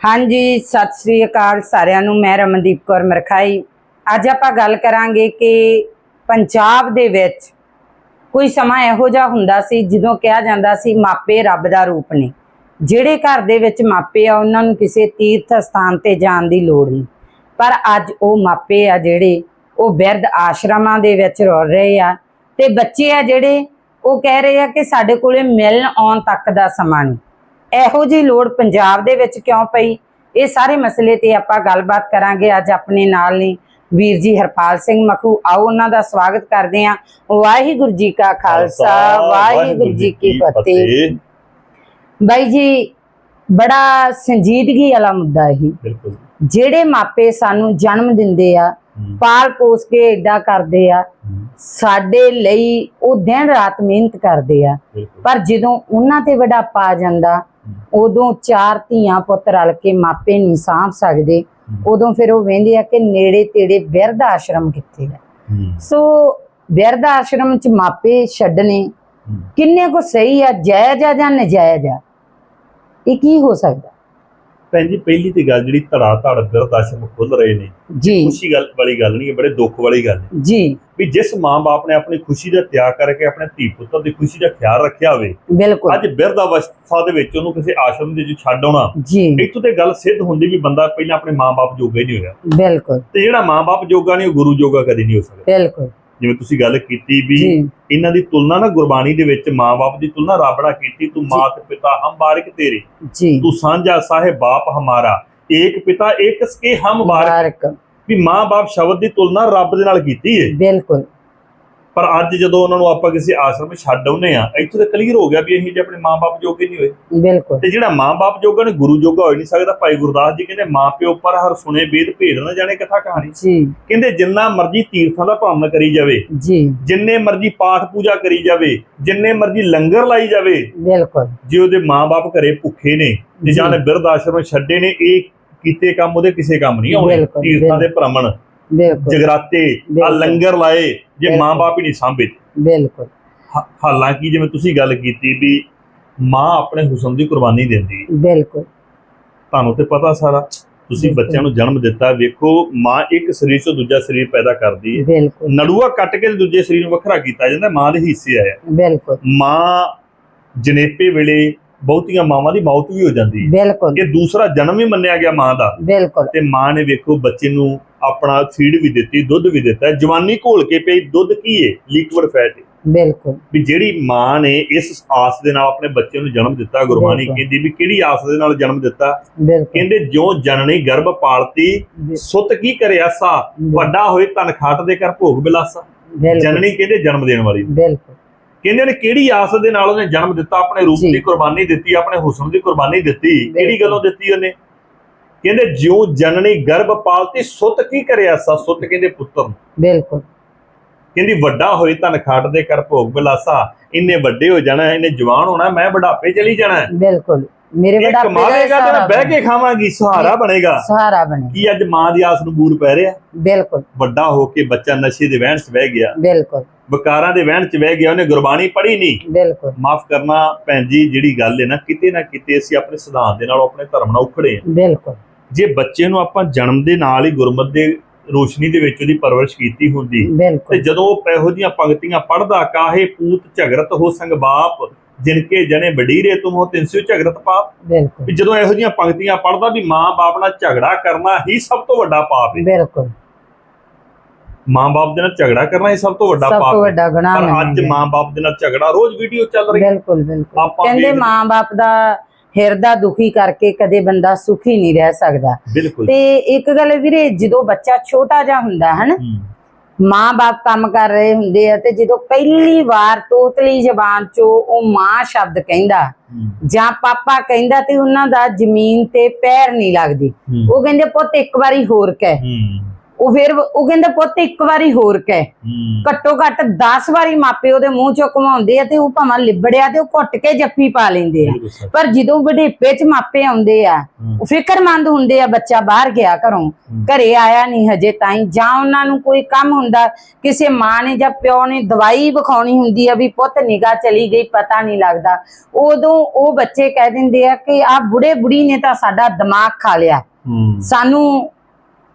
ਹਾਂਜੀ, ਸਤਿ ਸ੍ਰੀ ਅਕਾਲ ਸਾਰਿਆਂ ਨੂੰ। ਮੈਂ ਰਮਨਦੀਪ ਕੌਰ ਮਰਖਾਈ। ਅੱਜ ਆਪਾਂ ਗੱਲ ਕਰਾਂਗੇ ਕਿ ਪੰਜਾਬ ਦੇ ਵਿੱਚ ਕੋਈ ਸਮਾਂ ਇਹੋ ਜਿਹਾ ਹੁੰਦਾ ਸੀ ਜਦੋਂ ਕਿਹਾ ਜਾਂਦਾ ਸੀ ਮਾਪੇ ਰੱਬ ਦਾ ਰੂਪ ਨੇ। ਜਿਹੜੇ ਘਰ ਦੇ ਵਿੱਚ ਮਾਪੇ ਆ, ਉਹਨਾਂ ਨੂੰ ਕਿਸੇ ਤੀਰਥ ਸਥਾਨ ਤੇ ਜਾਣ ਦੀ ਲੋੜ ਨਹੀਂ। ਪਰ ਅੱਜ ਉਹ ਮਾਪੇ ਆ ਜਿਹੜੇ ਉਹ ਬਿਰਧ ਆਸ਼ਰਮਾਂ ਦੇ ਵਿੱਚ ਰੁਲ ਰਹੇ ਆ ਤੇ ਬੱਚੇ ਆ ਜਿਹੜੇ ਉਹ ਕਹਿ ਰਹੇ ਆ ਕਿ ਸਾਡੇ ਕੋਲੇ ਮਿਲਣ ਆਉਣ ਤੱਕ ਦਾ ਸਮਾਂ ਨਹੀਂ। ਇਹੋ ਜੀ ਲੋੜ ਪੰਜਾਬ ਦੇ ਵਿੱਚ ਕਿਉਂ ਪਈ? ਇਹ ਸਾਰੇ ਮਸਲੇ ਤੇ ਆਪਾਂ ਗੱਲਬਾਤ ਕਰਾਂਗੇ ਅੱਜ ਆਪਣੇ ਨਾਲ ਨੇ ਵੀਰ ਜੀ ਹਰਪਾਲ ਸਿੰਘ ਮਖੂ। ਆਓ ਉਹਨਾਂ ਦਾ ਸਵਾਗਤ ਕਰਦੇ ਹਾਂ। ਵਾਹਿਗੁਰੂ ਜੀ ਕਾ ਖਾਲਸਾ ਵਾਹਿਗੁਰੂ ਜੀ ਕੀ ਫਤਿਹ। ਬਾਈ ਜੀ ਬੜਾ ਸੰਜੀਦਗੀ ਵਾਲਾ ਮੁੱਦਾ ਇਹ। ਬਿਲਕੁਲ। ਜਿਹੜੇ ਮਾਪੇ ਸਾਨੂੰ ਜਨਮ ਦਿੰਦੇ ਆ ਪਾਲ ਪੋਸ ਕੇ ਏਡਾ ਕਰਦੇ ਆ ਸਾਡੇ ਲਈ ਉਹ ਦਿਨ ਰਾਤ ਮਿਹਨਤ ਕਰਦੇ ਆ। ਪਰ ਜਦੋਂ ਉਹਨਾਂ ਤੇ ਵਡਾਪਾ ਆ ਜਾਂਦਾ ਉਦੋਂ ਚਾਰ ਧੀਆਂ ਪੁੱਤ ਰਲ ਕੇ ਮਾਪੇ ਨਹੀਂ ਸਾਂਭ ਸਕਦੇ ਉਦੋਂ ਫਿਰ ਉਹ ਵੇਂਦੇ ਆ ਕਿ ਨੇੜੇ ਤੇੜੇ ਬਿਰਧ ਆਸ਼ਰਮ ਕਿੱਥੇ ਹਮ, ਸੋ ਬਿਰਧ ਆਸ਼ਰਮ ਚ ਮਾਪੇ ਹਮ। ਕਿੰਨੇ ਕੋ ਸਹੀ ਆ ਜਾਇਜ਼ ਆ ਜਾਂ ਨਜਾਇਜ਼ ਆ? ਇਹ ਕੀ ਹੋ ਸਕਦਾ? ਭੈਣ ਜੀ ਪਹਿਲੀ ਤੇ ਗੱਲ ਜਿਹੜੀ ਧੜਾ ਧੜ ਬਿਰਧ ਆਸ਼ਰਮ ਖੁੱਲ ਰਹੇ ਨੇ ਜੀ। ਖੁਸ਼ੀ ਗੱਲ ਵਾਲੀ ਗੱਲ ਨਹੀਂ ਹੈ ਬੜੇ ਦੁੱਖ ਵਾਲੀ ਗੱਲ ਹੈ। ਜੀ। ਵੀ ਜਿਸ ਮਾਂ-ਬਾਪ ਨੇ ਆਪਣੀ ਖੁਸ਼ੀ ਦਾ ਤਿਆਗ ਕਰਕੇ ਆਪਣੇ ਧੀ ਪੁੱਤਰ ਦੀ ਖੁਸ਼ੀ ਦਾ ਖਿਆਲ ਰੱਖਿਆ ਹੋਵੇ ਬਿਲਕੁਲ। ਅੱਜ ਬਿਰਧ ਅਵਸਥਾ ਦੇ ਵਿੱਚ ਉਹਨੂੰ ਕਿਸੇ ਆਸ਼ਰਮ ਦੇ ਵਿੱਚ ਛੱਡ ਆਉਣਾ ਜੀ। ਇੱਥੋਂ ਤੇ ਗੱਲ ਸਿੱਧ ਹੁੰਦੀ ਵੀ ਬੰਦਾ ਪਹਿਲਾਂ ਆਪਣੇ ਮਾਂ-ਬਾਪ ਜੋਗਾ ਹੀ ਨਹੀਂ ਹੋਇਆ। ਬਿਲਕੁਲ। ਤੇ ਜਿਹੜਾ ਮਾਂ-ਬਾਪ ਜੋਗਾ ਨਹੀਂ ਉਹ ਗੁਰੂ ਜੋਗਾ ਕਦੀ ਨਹੀਂ ਹੋ ਸਕਦਾ। ਬਿਲਕੁਲ। ਜਿਵੇਂ ਤੁਸੀਂ ਗੱਲ ਕੀਤੀ ਵੀ ਜੀ। ਇਹਨਾਂ ਦੀ ਤੁਲਨਾ ਨਾ ਗੁਰਬਾਣੀ ਦੇ ਵਿੱਚ ਮਾਂ-ਬਾਪ ਦੀ ਤੁਲਨਾ ਰੱਬ ਨਾਲ ਕੀਤੀ ਤੂੰ ਮਾਤ ਪਿਤਾ ਹਮ ਬਾਰਿਕ ਤੇਰੇ। ਜੀ। ਤੂੰ ਸਾਂਝਾ ਸਾਹਿਬ ਬਾਪ ਹਮਾਰਾ ਏਕ ਪਿਤਾ ਏਕ ਸਕੇ ਹਮ ਬਾਰਿਕ। ਮੁਬਾਰਕ ਵੀ ਮਾਂ-ਬਾਪ ਸ਼ਬਦ ਦੀ ਤੁਲਨਾ ਰੱਬ ਦੇ ਨਾਲ ਕੀਤੀ ਹੈ ਬਿਲਕੁਲ। ਪਰ ਅੱਜ ਜਦੋਂ ਉਹਨਾਂ ਨੂੰ ਆਪਾਂ ਕਿਸੇ ਆਸ਼ਰਮ ਛੱਡ ਆਉਂਦੇ ਆ ਇੱਥੋਂ ਤੇ ਕਲੀਅਰ ਹੋ ਗਿਆ ਵੀ ਇਹ ਜੇ ਆਪਣੇ ਮਾਂ-ਬਾਪ ਜੋਗੇ ਨਹੀਂ ਹੋਏ। ਬਿਲਕੁਲ। ਤੇ ਜਿਹੜਾ ਮਾਂ-ਬਾਪ ਜੋਗਾ ਨੇ ਗੁਰੂ ਜੋਗਾ ਹੋ ਨਹੀਂ ਸਕਦਾ। ਭਾਈ ਗੁਰਦਾਸ ਜੀ ਕਹਿੰਦੇ ਮਾਂ-ਪਿਓ ਪਰ ਹਰ ਸੁਣੇ ਵੇਦ ਭੇਦ ਨਾ ਜਾਣੇ ਕਥਾ ਕਹਾਣੀ। ਜੀ। ਕਹਿੰਦੇ ਜਿੰਨਾ ਮਰਜ਼ੀ ਤੀਰਥਾਂ ਦਾ ਭਰਮ ਕਰੀ ਜਾਵੇ ਜੀ। ਜਿੰਨੇ ਮਰਜ਼ੀ ਪਾਠ ਪੂਜਾ ਕਰੀ ਜਾਵੇ ਜਿੰਨੇ ਮਰਜ਼ੀ ਲੰਗਰ ਲਾਈ ਜਾਵੇ ਬਿਲਕੁਲ। ਜੇ ਉਹਦੇ ਮਾਂ-ਬਾਪ ਘਰੇ ਭੁੱਖੇ ਨੇ ਤੇ ਜਾਂ ਬਿਰਧ ਆਸ਼ਰਮ ਛੱਡੇ ਨੇ ਇਹ ਕੀਤੇ ਕੰਮ ਉਹਦੇ ਕਿਸੇ ਕੰਮ ਨਹੀਂ ਆਉਣੇ। ਤੀਰਥਾਂ ਦੇ ਭ੍ਰਮਣ। ਬਿਲਕੁਲ। ਜਗਰਾਤੇ ਆ। ਲੰਗਰ ਲਾਏ ਜੇ। ਮਾਂ-ਬਾਪ ਹੀ ਨਹੀਂ ਸਾਂਭੇ। ਬਿਲਕੁਲ। ਹਾਲਾਂਕਿ ਜਿਵੇਂ ਤੁਸੀਂ ਗੱਲ ਕੀਤੀ ਵੀ ਮਾਂ ਆਪਣੇ ਹੁਸਨ ਦੀ ਕੁਰਬਾਨੀ ਦਿੰਦੀ। ਬਿਲਕੁਲ। ਤੁਹਾਨੂੰ ਤੇ ਪਤਾ ਸਾਰਾ। ਤੁਸੀਂ। ਬੱਚਿਆਂ ਨੂੰ ਜਨਮ ਦਿੱਤਾ। ਵੇਖੋ ਮਾਂ ਇੱਕ ਸਰੀਰ ਤੋਂ ਦੂਜਾ ਸਰੀਰ ਪੈਦਾ ਕਰਦੀ ਹੈ। ਬਿਲਕੁਲ। ਨੜੂਆ ਕੱਟ ਕੇ ਦੂਜੇ ਸਰੀਰ ਨੂੰ ਵੱਖਰਾ ਕੀਤਾ ਜਾਂਦਾ। ਮਾਂ ਦੇ ਹਿੱਸੇ ਆਇਆ। ਬਿਲਕੁਲ। ਮਾਂ ਜਨੇਪੇ ਵੇਲੇ ਬਹੁਤੀਆਂ ਮਾਵਾਂ ਦੀ ਮੌਤ ਵੀ ਹੋ ਜਾਂਦੀ ਹੈ। ਬਿਲਕੁਲ। ਇਹ ਦੂਸਰਾ ਜਨਮ ਹੀ ਮੰਨਿਆ ਗਿਆ ਮਾਂ ਦਾ। ਬਿਲਕੁਲ। ਤੇ ਮਾਂ ਨੇ ਵੇਖੋ ਬੱਚੇ ਨੂੰ ਆਪਣਾ ਫੀਡ ਵੀ ਦਿੱਤੀ ਦੁੱਧ ਵੀ ਦਿੱਤਾ ਜਵਾਨੀ ਘੋਲ ਕੇ ਪਈ ਦੁੱਧ ਕੀ ਹੈ ਲਿਕਵਿਡ ਫੈਟ ਬਿਲਕੁਲ। ਵੀ ਜਿਹੜੀ ਮਾਂ ਨੇ ਇਸ ਆਸ ਦੇ ਨਾਲ ਆਪਣੇ ਬੱਚੇ ਨੂੰ ਜਨਮ ਦਿੱਤਾ ਗੁਰਬਾਣੀ। ਕਹਿੰਦੀ ਵੀ ਕਿਹੜੀ ਆਸ ਦੇ ਨਾਲ ਜਨਮ ਦਿੱਤਾ? ਕਹਿੰਦੇ ਜੋ ਜਨਨੀ ਗਰਭ ਪਾਲਤੀ ਸੁੱਤ ਕੀ ਕਰਿਆ ਸਾ? ਵੱਡਾ ਹੋਏ ਤਨ ਖਾਟ ਦੇ ਕਰ ਭੋਗ ਬਿਲਾਸਾ। ਜਨਨੀ ਕਹਿੰਦੇ ਜਨਮ ਦੇਣ ਵਾਲੀ। ਬਿਲਕੁਲ। ਕਹਿੰਦੇ ਨੇ ਕਿਹੜੀ ਆਸ ਦੇ ਨਾਲ ਉਹਨੇ ਜਨਮ ਦਿੱਤਾ ਆਪਣੇ ਰੂਪ। ਦੀ ਕੁਰਬਾਨੀ ਦਿੱਤੀ ਆਪਣੇ ਹੁਸਨ ਦੀ ਕੁਰਬਾਨੀ ਦਿੱਤੀ ਕਿਹੜੀ। ਗੱਲੋਂ ਦਿੱਤੀ ਉਹਨੇ? ਕਹਿੰਦੇ ਜਿਉ ਜਨਨੀ ਗਰਭ ਪਾਲਤੀ ਸੁੱਤ ਕੀ ਕਰਿਆ ਸਾ? ਸੁੱਤ ਕਹਿੰਦੇ ਪੁੱਤਰ। ਬਿਲਕੁਲ। ਕਹਿੰਦੀ ਵੱਡਾ ਹੋਏ ਤਨ ਖਾਟ ਦੇ ਕਰ ਭੋਗ ਬਿਲਾਸਾ ਇੰਨੇ ਵੱਡੇ ਹੋ ਜਾਣਾ ਇਹਨੇ ਜਵਾਨ ਹੋਣਾ ਮੈਂ ਬੁਢਾਪੇ ਚਲੀ ਜਾਣਾ। ਬਿਲਕੁਲ। ਮੇਰੇ ਇਹ ਬੜਾ ਕਮਾਵੇਗਾ ਤੇ ਮੈਂ ਬਹਿ ਕੇ ਖਾਵਾਂਗੀ ਸਹਾਰਾ ਬਣੇਗਾ। ਸਹਾਰਾ ਬਣੇ ਕੀ ਅੱਜ ਮਾਂ ਦੀ ਆਸ ਨੂੰ ਬੂਰ ਪੈ ਰਿਹਾ? ਬਿਲਕੁਲ। ਵੱਡਾ ਹੋ ਕੇ ਬੱਚਾ ਨਸ਼ੇ ਦੇ ਵਹਿਣ 'ਚ ਬਹਿ ਗਿਆ। ਬਿਲਕੁਲ। ਵਿਕਾਰਾਂ ਦੇ ਵਹਿਣ 'ਚ ਬਹਿ ਗਿਆ ਉਹਨੇ ਗੁਰਬਾਣੀ ਪੜ੍ਹੀ ਨਹੀਂ ਬਿਲਕੁਲ। ਮਾਫ ਕਰਨਾ ਭੈਣ ਜੀ ਜਿਹੜੀ ਗੱਲ ਹੈ ਨਾ ਕਿਤੇ ਨਾ ਕਿਤੇ ਅਸੀਂ ਆਪਣੇ ਸਿਧਾਂਤ ਦੇ ਨਾਲ ਆਪਣੇ ਧਰਮ ਨਾਲ ਉਖੜੇ ਹਾਂ ਬਿਲਕੁਲ। ਜੇ ਬੱਚੇ ਨੂੰ ਆਪਾਂ ਜਨਮ ਦੇ ਨਾਲ ਹੀ ਗੁਰਮਤ ਦੇ ਰੋਸ਼ਨੀ ਦੇ ਵਿੱਚ ਉਹਦੀ ਪਰਵਰਿਸ਼ ਕੀਤੀ ਹੁੰਦੀ ਤੇ ਜਦੋਂ ਉਹ ਇਹੋ ਜੀਆਂ ਪੰਕਤੀਆਂ ਪੜ੍ਹਦਾ ਕਾਹੇ ਪੂਤ ਝਗਰਤ ਹੋ ਸੰਗ ਬਾਪ ਜਿਨਕੇ ਜਨੇ ਬਡੀਰੇ ਤੁਮ ਹੋ ਤਿੰਸਿਓ ਝਗਰਤ ਪਾਪ। ਬਿਲਕੁਲ। ਜਦੋਂ ਇਹੋ ਜੀਆਂ ਪੰਕਤੀਆਂ ਪੜ੍ਹਦਾ ਵੀ ਮਾਂ ਬਾਪ ਨਾਲ ਝਗੜਾ ਕਰਨਾ ਹੀ ਸਭ ਤੋਂ ਵੱਡਾ ਪਾਪ ਹੈ ਬਿਲਕੁਲ। ਮਾਂ ਬਾਪ ਦੇ ਨਾਲ ਝਗੜਾ ਕਰਨਾ ਹੀ ਸਭ ਤੋਂ ਵੱਡਾ ਸਭ ਪਾਪ ਤੋਂ ਵੱਡਾ ਗੁਨਾਹ ਪਰ ਅੱਜ ਮੰਨਿਆ ਮਾਂ ਬਾਪ ਦੇ ਨਾਲ ਝਗੜਾ ਰੋਜ਼ ਵੀਡੀਓ ਚੱਲ ਰਹੀ। ਹੈ ਬਿਲਕੁਲ ਬਿਲਕੁਲ। ਆਪਾਂ ਕਹਿੰਦੇ ਵੇਖਦੇ- ਮਾਂ-ਬਾਪ ਦਾ ਹਿਰਦਾ ਦੁਖੀ ਕਰਕੇ ਕਦੇ ਬੰਦਾ ਸੁਖੀ ਨਹੀਂ ਰਹਿ ਸਕਦਾ। ਬਿਲਕੁਲ। ਤੇ ਇੱਕ ਗੱਲ ਵੀਰੇ ਜਦੋਂ ਬੱਚਾ ਛੋਟਾ ਜਿਹਾ ਹੁੰਦਾ ਹੈ ਨਾ ਹੂੰ, ਮਾਂ-ਬਾਪ ਕੰਮ ਕਰ ਰਹੇ ਹੁੰਦੇ ਆ ਤੇ ਜਦੋਂ ਪਹਿਲੀ ਵਾਰ ਤੋਤਲੀ ਜ਼ਬਾਨ ਚੋਂ ਉਹ ਮਾਂ ਸ਼ਬਦ ਕਹਿੰਦਾ ਹੂੰ, ਜਾਂ ਪਾਪਾ ਕਹਿੰਦਾ ਤੇ ਉਹਨਾਂ ਦਾ ਜ਼ਮੀਨ ਤੇ ਪੈਰ ਨਹੀਂ ਲੱਗਦੀ। ਹੂੰ, ਉਹ ਕਹਿੰਦੇ ਪੁੱਤ ਇੱਕ ਵਾਰੀ ਹੋਰ ਕਹਿ। ਹੂੰ, ਉਹ ਫਿਰ ਉਹ ਕਹਿੰਦਾ ਪੁੱਤ ਇੱਕ ਵਾਰੀ ਹੋਰ ਕਹਿ। ਘੱਟੋ ਘੱਟ 10 ਵਾਰੀ ਮਾਪੇ ਉਹਦੇ ਮੂੰਹ ਚੋਂ ਘਮਾਉਂਦੇ ਆ ਤੇ ਉਹ ਭਾਵੇਂ ਲਿਬੜਿਆ ਤੇ ਉਹ ਘੁੱਟ ਕੇ ਜੱਫੀ ਪਾ ਲੈਂਦੇ ਆ। ਪਰ ਜਦੋਂ ਵਡੇਪੇ ਚ ਮਾਪੇ ਆਉਂਦੇ ਆ। ਉਹ ਫਿਕਰਮੰਦ ਹੁੰਦੇ ਆ ਬੱਚਾ ਬਾਹਰ ਗਿਆ ਘਰੋਂ ਘਰੇ ਆਇਆ ਨਹੀਂ ਹਜੇ ਤਾਈਂ ਜਾਂ ਉਹਨਾਂ ਨੂੰ ਕੋਈ ਕੰਮ ਹੁੰਦਾ ਕਿਸੇ ਮਾਂ ਨੇ ਜਾਂ ਪਿਓ ਨੇ ਦਵਾਈ ਵਿਖਾਉਣੀ ਹੁੰਦੀ ਆ ਵੀ ਪੁੱਤ ਨਿਗਾਹ ਚਲੀ ਗਈ ਪਤਾ ਨਹੀਂ ਲੱਗਦਾ। ਉਦੋਂ ਉਹ ਬੱਚੇ ਕਹਿ ਦਿੰਦੇ ਆ ਕਿ ਆ ਬੁੜੇ ਬੁੜੀ ਨੇ ਤਾਂ ਸਾਡਾ ਦਿਮਾਗ ਖਾ ਲਿਆ। ਸਾਨੂੰ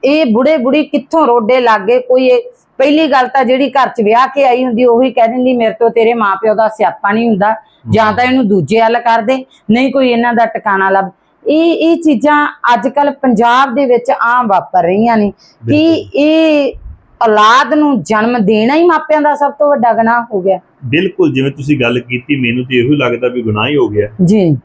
ਇਹ ਬੁੜੇ ਬੁੜੀ ਕਿੱਥੋਂ ਰੋਡੇ ਲੱਗੇ? ਕੋਈ ਇਹ- ਪਹਿਲੀ ਗੱਲ ਤਾਂ ਜਿਹੜੀ ਘਰ 'ਚ ਵਿਆਹ ਕੇ ਆਈ ਹੁੰਦੀ ਉਹੀ ਕਹਿ ਦਿੰਦੀ ਮੇਰੇ ਤੋਂ ਤੇਰੇ ਮਾਪਿਓ ਦਾ ਸਿਆਪਾ ਨਹੀਂ ਹੁੰਦਾ। ਜਾਂ ਤਾਂ ਇਹਨੂੰ ਦੂਜੇ ਹੱਲ ਕਰ ਦੇ ਨਹੀਂ ਕੋਈ ਇਹਨਾਂ ਦਾ ਟਿਕਾਣਾ ਲੱਭ। ਇਹ ਇਹ ਚੀਜ਼ਾਂ ਅੱਜ ਕੱਲ ਪੰਜਾਬ ਦੇ ਵਿੱਚ ਆਮ ਵਾਪਰ ਰਹੀਆਂ ਨੇ ਕਿ ਇਹ ਔਲਾਦ ਨੂੰ ਜਨਮ ਦੇਣਾ ਹੀ ਮਾਪਿਆਂ ਦਾ ਸਭ ਤੋਂ ਵੱਡਾ ਗੁਨਾਹ ਹੋ ਗਿਆ। ਬਿਲਕੁਲ ਜਿਵੇਂ ਤੁਸੀਂ ਗੱਲ ਕੀਤੀ ਮੈਨੂੰ ਤੇ ਇਹੋ ਲੱਗਦਾ ਵੀ ਗੁਨਾਹ ਹੀ ਹੋ ਗਿਆ। ਜੀ।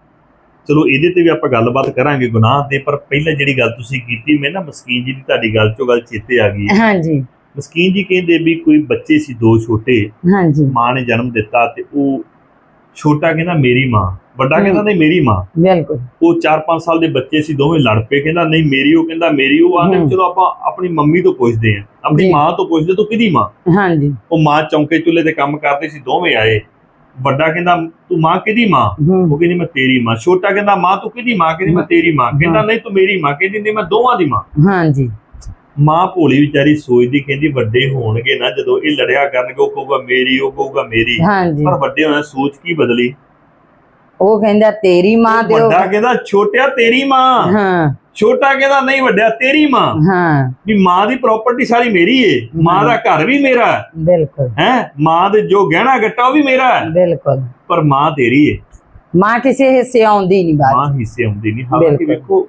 ਚਲੋ ਇਹਦੇ ਤੇ ਵੀ ਆਪਾਂ ਗੱਲਬਾਤ ਕਰਾਂਗੇ ਗੁਨਾਹ ਤੇ ਪਰ ਪਹਿਲਾਂ ਜਿਹੜੀ ਗੱਲ ਤੁਸੀਂ ਕੀਤੀ ਮੈਂ ਨਾ ਮਸਕੀਨ ਜੀ ਦੀ ਤੁਹਾਡੀ ਗੱਲ ਚੋਂ ਗੱਲ ਚੇਤੇ ਆ ਗਈ। ਹਾਂਜੀ ਮਸਕੀਨ ਜੀ ਕਹਿੰਦੇ ਵੀ ਕੋਈ ਬੱਚੇ ਸੀ ਦੋ ਛੋਟੇ ਹਾਂਜੀ ਮਾਂ ਨੇ ਜਨਮ ਦਿੱਤਾ ਤੇ ਉਹ ਛੋਟਾ ਕਹਿੰਦਾ ਮੇਰੀ ਮਾਂ ਵੱਡਾ। ਕਹਿੰਦਾ ਨਹੀਂ ਮੇਰੀ ਮਾਂ ਬਿਲਕੁਲ ਉਹ 4-5 ਸਾਲ ਦੇ ਬੱਚੇ ਸੀ ਦੋਵੇਂ ਲੜ ਪਏ ਕਹਿੰਦਾ ਨਹੀਂ ਮੇਰੀ ਉਹ ਕਹਿੰਦਾ ਮੇਰੀ ਉਹ ਆਂਦੇ। ਚਲੋ ਆਪਾਂ ਆਪਣੀ ਮੰਮੀ ਤੋਂ ਪੁੱਛਦੇ ਆਂ ਆਪਣੀ। ਮਾਂ ਤੋਂ ਪੁੱਛਦੇ ਤੂੰ ਕਿਹਦੀ ਮਾਂ ਹਾਂਜੀ ਉਹ ਮਾਂ ਚੌਂਕੇ ਚੁੱਲ੍ਹੇ ਤੇ ਕੰਮ ਕਰਦੇ ਸੀ ਦੋਵੇਂ ਆਏ ਵੱਡਾ ਕਹਿੰਦਾ ਤੂੰ ਮਾਂ ਕਿਹਦੀ ਮਾਂ? ਉਹ ਕਹਿੰਦੀ ਮੈਂ ਤੇਰੀ ਮਾਂ। ਛੋਟਾ ਕਹਿੰਦਾ ਮਾਂ ਤੂੰ ਕਿਹਦੀ ਮਾਂ? ਕਹਿੰਦੀ ਮੈਂ ਤੇਰੀ ਮਾਂ। ਕਹਿੰਦਾ। ਨਹੀਂ ਤੂੰ ਮੇਰੀ ਮਾਂ ਕਹਿੰਦੀ ਨਹੀਂ ਮੈਂ ਦੋਵਾਂ ਦੀ ਮਾਂ। ਹਾਂਜੀ। ਮਾਂ ਭੋਲੀ ਵਿਚਾਰੀ ਸੋਚਦੀ ਕਹਿੰਦੀ ਵੱਡੇ ਹੋਣਗੇ ਨਾ ਜਦੋਂ ਇਹ ਲੜਿਆ ਕਰਨਗੇ ਉਹ ਕਹੂਗਾ ਮੇਰੀ ਉਹ ਕਹੂਗਾ ਮੇਰੀ। ਪਰ ਵੱਡੇ ਹੋਣਾ ਸੋਚ ਕੀ ਬਦਲੀ? ਉਹ ਕਹਿੰਦਾ ਤੇਰੀ ਮਾਂ ਤੇ ਉਹ ਵੱਡਾ ਕਹਿੰਦਾ ਛੋਟਿਆ ਤੇਰੀ ਮਾਂ। ਹਾਂ। ਛੋਟਾ ਕਹਿੰਦਾ ਨਹੀਂ ਵੱਡਿਆ ਤੇਰੀ ਮਾਂ। ਹਾਂ। ਵੀ ਮਾਂ ਦੀ ਪ੍ਰਾਪਰਟੀ ਸਾਰੀ ਮੇਰੀ ਏ। ਮਾਂ ਦਾ ਘਰ ਵੀ ਮੇਰਾ ਬਿਲਕੁਲ। ਹੈ? ਮਾਂ ਦੇ ਜੋ ਗਹਿਣਾ ਗੱਟਾ ਉਹ ਵੀ ਮੇਰਾ ਹੈ। ਬਿਲਕੁਲ। ਪਰ ਮਾਂ ਤੇਰੀ ਏ। ਮਾਂ ਕਿਸੇ ਹਿੱਸੇ ਆਉਂਦੀ ਨਹੀਂ ਬਾਤ ਮਾਂ ਹਿੱਸੇ ਆਉਂਦੀ ਨਹੀਂ। ਹਾਲਾਂਕਿ। ਵੇਖੋ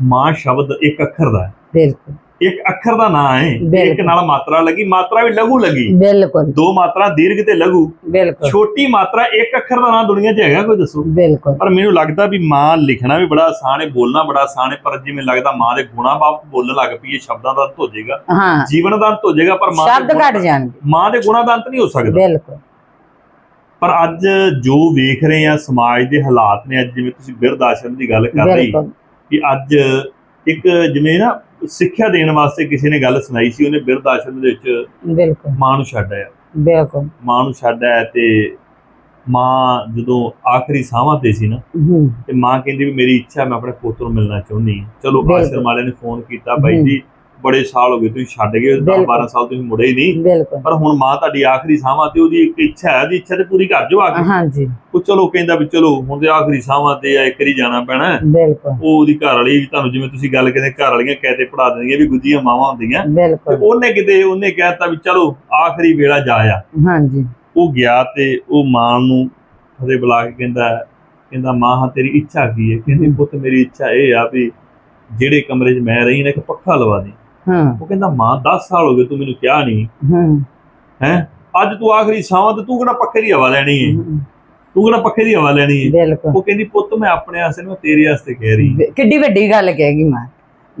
ਮਾਂ ਸ਼ਬਦ ਇੱਕ ਅੱਖਰ ਦਾ ਹੈ। ਬਿਲਕੁਲ। ਇੱਕ ਅੱਖਰ ਦਾ ਨਾਂ ਹੈ ਇੱਕ। ਨਾਲ ਮਾਤਰਾ ਲੱਗੀ ਮਾਤਰਾ ਵੀ ਲਘੂ ਲੱਗੀ। ਬਿਲਕੁਲ। ਦੋ ਮਾਤਰਾ ਦੀਰਘ ਤੇ ਲਘੂ। ਬਿਲਕੁਲ। ਛੋਟੀ ਮਾਤਰਾ ਇੱਕ ਅੱਖਰ ਦਾ ਨਾਂ ਦੁਨੀਆ 'ਚ ਹੈਗਾ ਕੋਈ ਦੱਸੋ? ਬਿਲਕੁਲ। ਪਰ ਮੈਨੂੰ ਲੱਗਦਾ ਵੀ ਮਾਂ ਲਿਖਣਾ ਵੀ ਬੜਾ ਆਸਾਨ ਹੈ ਬੋਲਣਾ ਬੜਾ ਆਸਾਨ ਹੈ ਪਰ ਜਿਵੇਂ ਲੱਗਦਾ ਮਾਂ ਦੇ ਗੁਣਾ ਬਾਪ ਬੋਲਣ ਲੱਗ ਪਈ ਇਹ ਸ਼ਬਦਾਂ ਦਾ ਅੰਤ ਹੋ ਜਾਏਗਾ। ਜੀਵਨ ਦਾ ਅੰਤ ਹੋ ਜਾਏਗਾ ਪਰ ਮਾਂ ਦੇ ਸ਼ਬਦ ਘਟ ਜਾਣਗੇ। ਮਾਂ ਦੇ ਗੁਣਾ ਦਾ ਅੰਤ ਨਹੀਂ ਹੋ ਸਕਦਾ। ਬਿਲਕੁਲ। ਪਰ ਅੱਜ ਜੋ ਵੇਖ ਰਹੇ ਆ ਸਮਾਜ ਦੇ ਹਾਲਾਤ ਨੇ ਅੱਜ ਜਿਵੇਂ ਤੁਸੀਂ ਬਿਰਧ ਆਸ਼ਰਮ ਦੀ ਗੱਲ ਕਰ ਰਹੀ ਕਿ ਅੱਜ ਇੱਕ ਜਿਵੇਂ ਨਾ ਸਿੱਖਿਆ ਦੇਣ ਵਾਸਤੇ ਕਿਸੇ ਨੇ ਗੱਲ ਸੁਣਾਈ ਸੀ ਉਹਨੇ ਬਿਰਧ ਆਸ਼ਰਮ ਦੇ ਵਿੱਚ ਬਿਲਕੁਲ। ਮਾਂ ਨੂੰ ਛੱਡ ਆਇਆ। ਬਿਲਕੁਲ। ਮਾਂ ਨੂੰ ਛੱਡ ਆਇਆ ਤੇ ਮਾਂ ਜਦੋਂ ਆਖਰੀ ਸਾਹਾਂ ਤੇ ਸੀ ਨਾ ਤੇ ਮਾਂ ਕਹਿੰਦੀ ਵੀ ਮੇਰੀ ਇੱਛਾ ਮੈਂ ਆਪਣੇ ਪੁੱਤ ਨੂੰ ਮਿਲਣਾ ਚਾਹੁੰਦੀ ਚਲੋ। ਆਸ਼ਰਮ ਵਾਲਿਆਂ ਨੇ ਫੋਨ ਕੀਤਾ ਬਾਈ। ਜੀ ਬੜੇ ਸਾਲ ਹੋ ਗਏ ਤੁਸੀਂ ਛੱਡ ਗਏ 10 ਬਿਲਕੁਲ। 12 ਸਾਲ ਤੁਸੀਂ ਮੁੜੇ ਹੀ ਨਹੀਂ। ਪਰ ਹੁਣ ਮਾਂ ਤੁਹਾਡੀ ਆਖਰੀ ਸਾਹਾਂ ਤੇ ਉਹਦੀ ਇੱਕ ਇੱਛਾ ਹੈ ਉਹਦੀ ਇੱਛਾ ਤੇ ਪੂਰੀ ਕਰ ਜੋ ਆ ਕੇ ਹਾਂਜੀ। ਉਹ ਚਲੋ ਕਹਿੰਦਾ ਵੀ ਚਲੋ ਹੁਣ ਤੇ ਆਖਰੀ ਸਾਹਾਂ ਤੇ ਆ ਇੱਕ ਵਾਰੀ ਜਾਣਾ ਪੈਣਾ। ਬਿਲਕੁਲ। ਉਹ ਉਹਦੀ ਘਰ ਵਾਲੀ ਵੀ ਤੁਹਾਨੂੰ ਜਿਵੇਂ ਤੁਸੀਂ ਗੱਲ ਕਹਿੰਦੇ ਘਰ ਵਾਲੀਆਂ ਕਹਿਤੇ ਪੜਾ ਦਿੰਦੀਆਂ ਵੀ ਗੁੱਜੀਆਂ ਮਾਵਾਂ ਹੁੰਦੀਆਂ। ਤੇ ਬਿਲਕੁਲ ਉਹਨੇ ਕਿਤੇ ਉਹਨੇ ਕਹਿਤਾ ਵੀ ਚਲੋ ਆਖਰੀ ਵੇਲਾ ਜਾਇਆ ਹਾਂਜੀ। ਉਹ ਗਿਆ ਤੇ ਉਹ ਮਾਂ ਨੂੰ ਉਹਦੇ ਬੁਲਾ ਕੇ ਕਹਿੰਦਾ ਕਹਿੰਦਾ ਮਾਂ ਹਾਂ ਤੇਰੀ ਇੱਛਾ ਕੀ ਹੈ? ਕਹਿੰਦੀ। ਪੁੱਤ ਮੇਰੀ ਇੱਛਾ ਇਹ ਆ ਵੀ ਜਿਹੜੇ ਕਮਰੇ 'ਚ ਮੈਂ ਰਹੀ ਨਾ ਇੱਕ ਪੱਖਾ ਲਵਾ ਦੇ। ਹਾਂ। ਉਹ ਕਹਿੰਦਾ ਮਾਂ 10 ਸਾਲ ਹੋ ਗਏ ਤੂੰ ਮੈਨੂੰ ਕਿਹਾ ਨਹੀਂ। ਹੂੰ। ਹੈ? ਅੱਜ ਤੂੰ ਆਖਰੀ ਸਾਵਾਂ ਤੇ ਤੂੰ ਕਿਹੜਾ ਪੱਖੇ ਦੀ ਹਵਾ ਲੈਣੀ ਹੈ। ਤੂੰ ਕਿਹੜਾ ਪੱਖੇ ਦੀ ਹਵਾ ਲੈਣੀ ਹੈ ਉਹ ਕਹਿੰਦੀ ਪੁੱਤ ਮੈਂ ਆਪਣੇ ਵਾਸਤੇ ਨਹੀਂ ਤੇਰੇ ਵਾਸਤੇ ਕਹਿ ਰਹੀ। ਕਿੱਡੀ ਵੱਡੀ ਗੱਲ ਕਹੇਗੀ ਮਾਂ।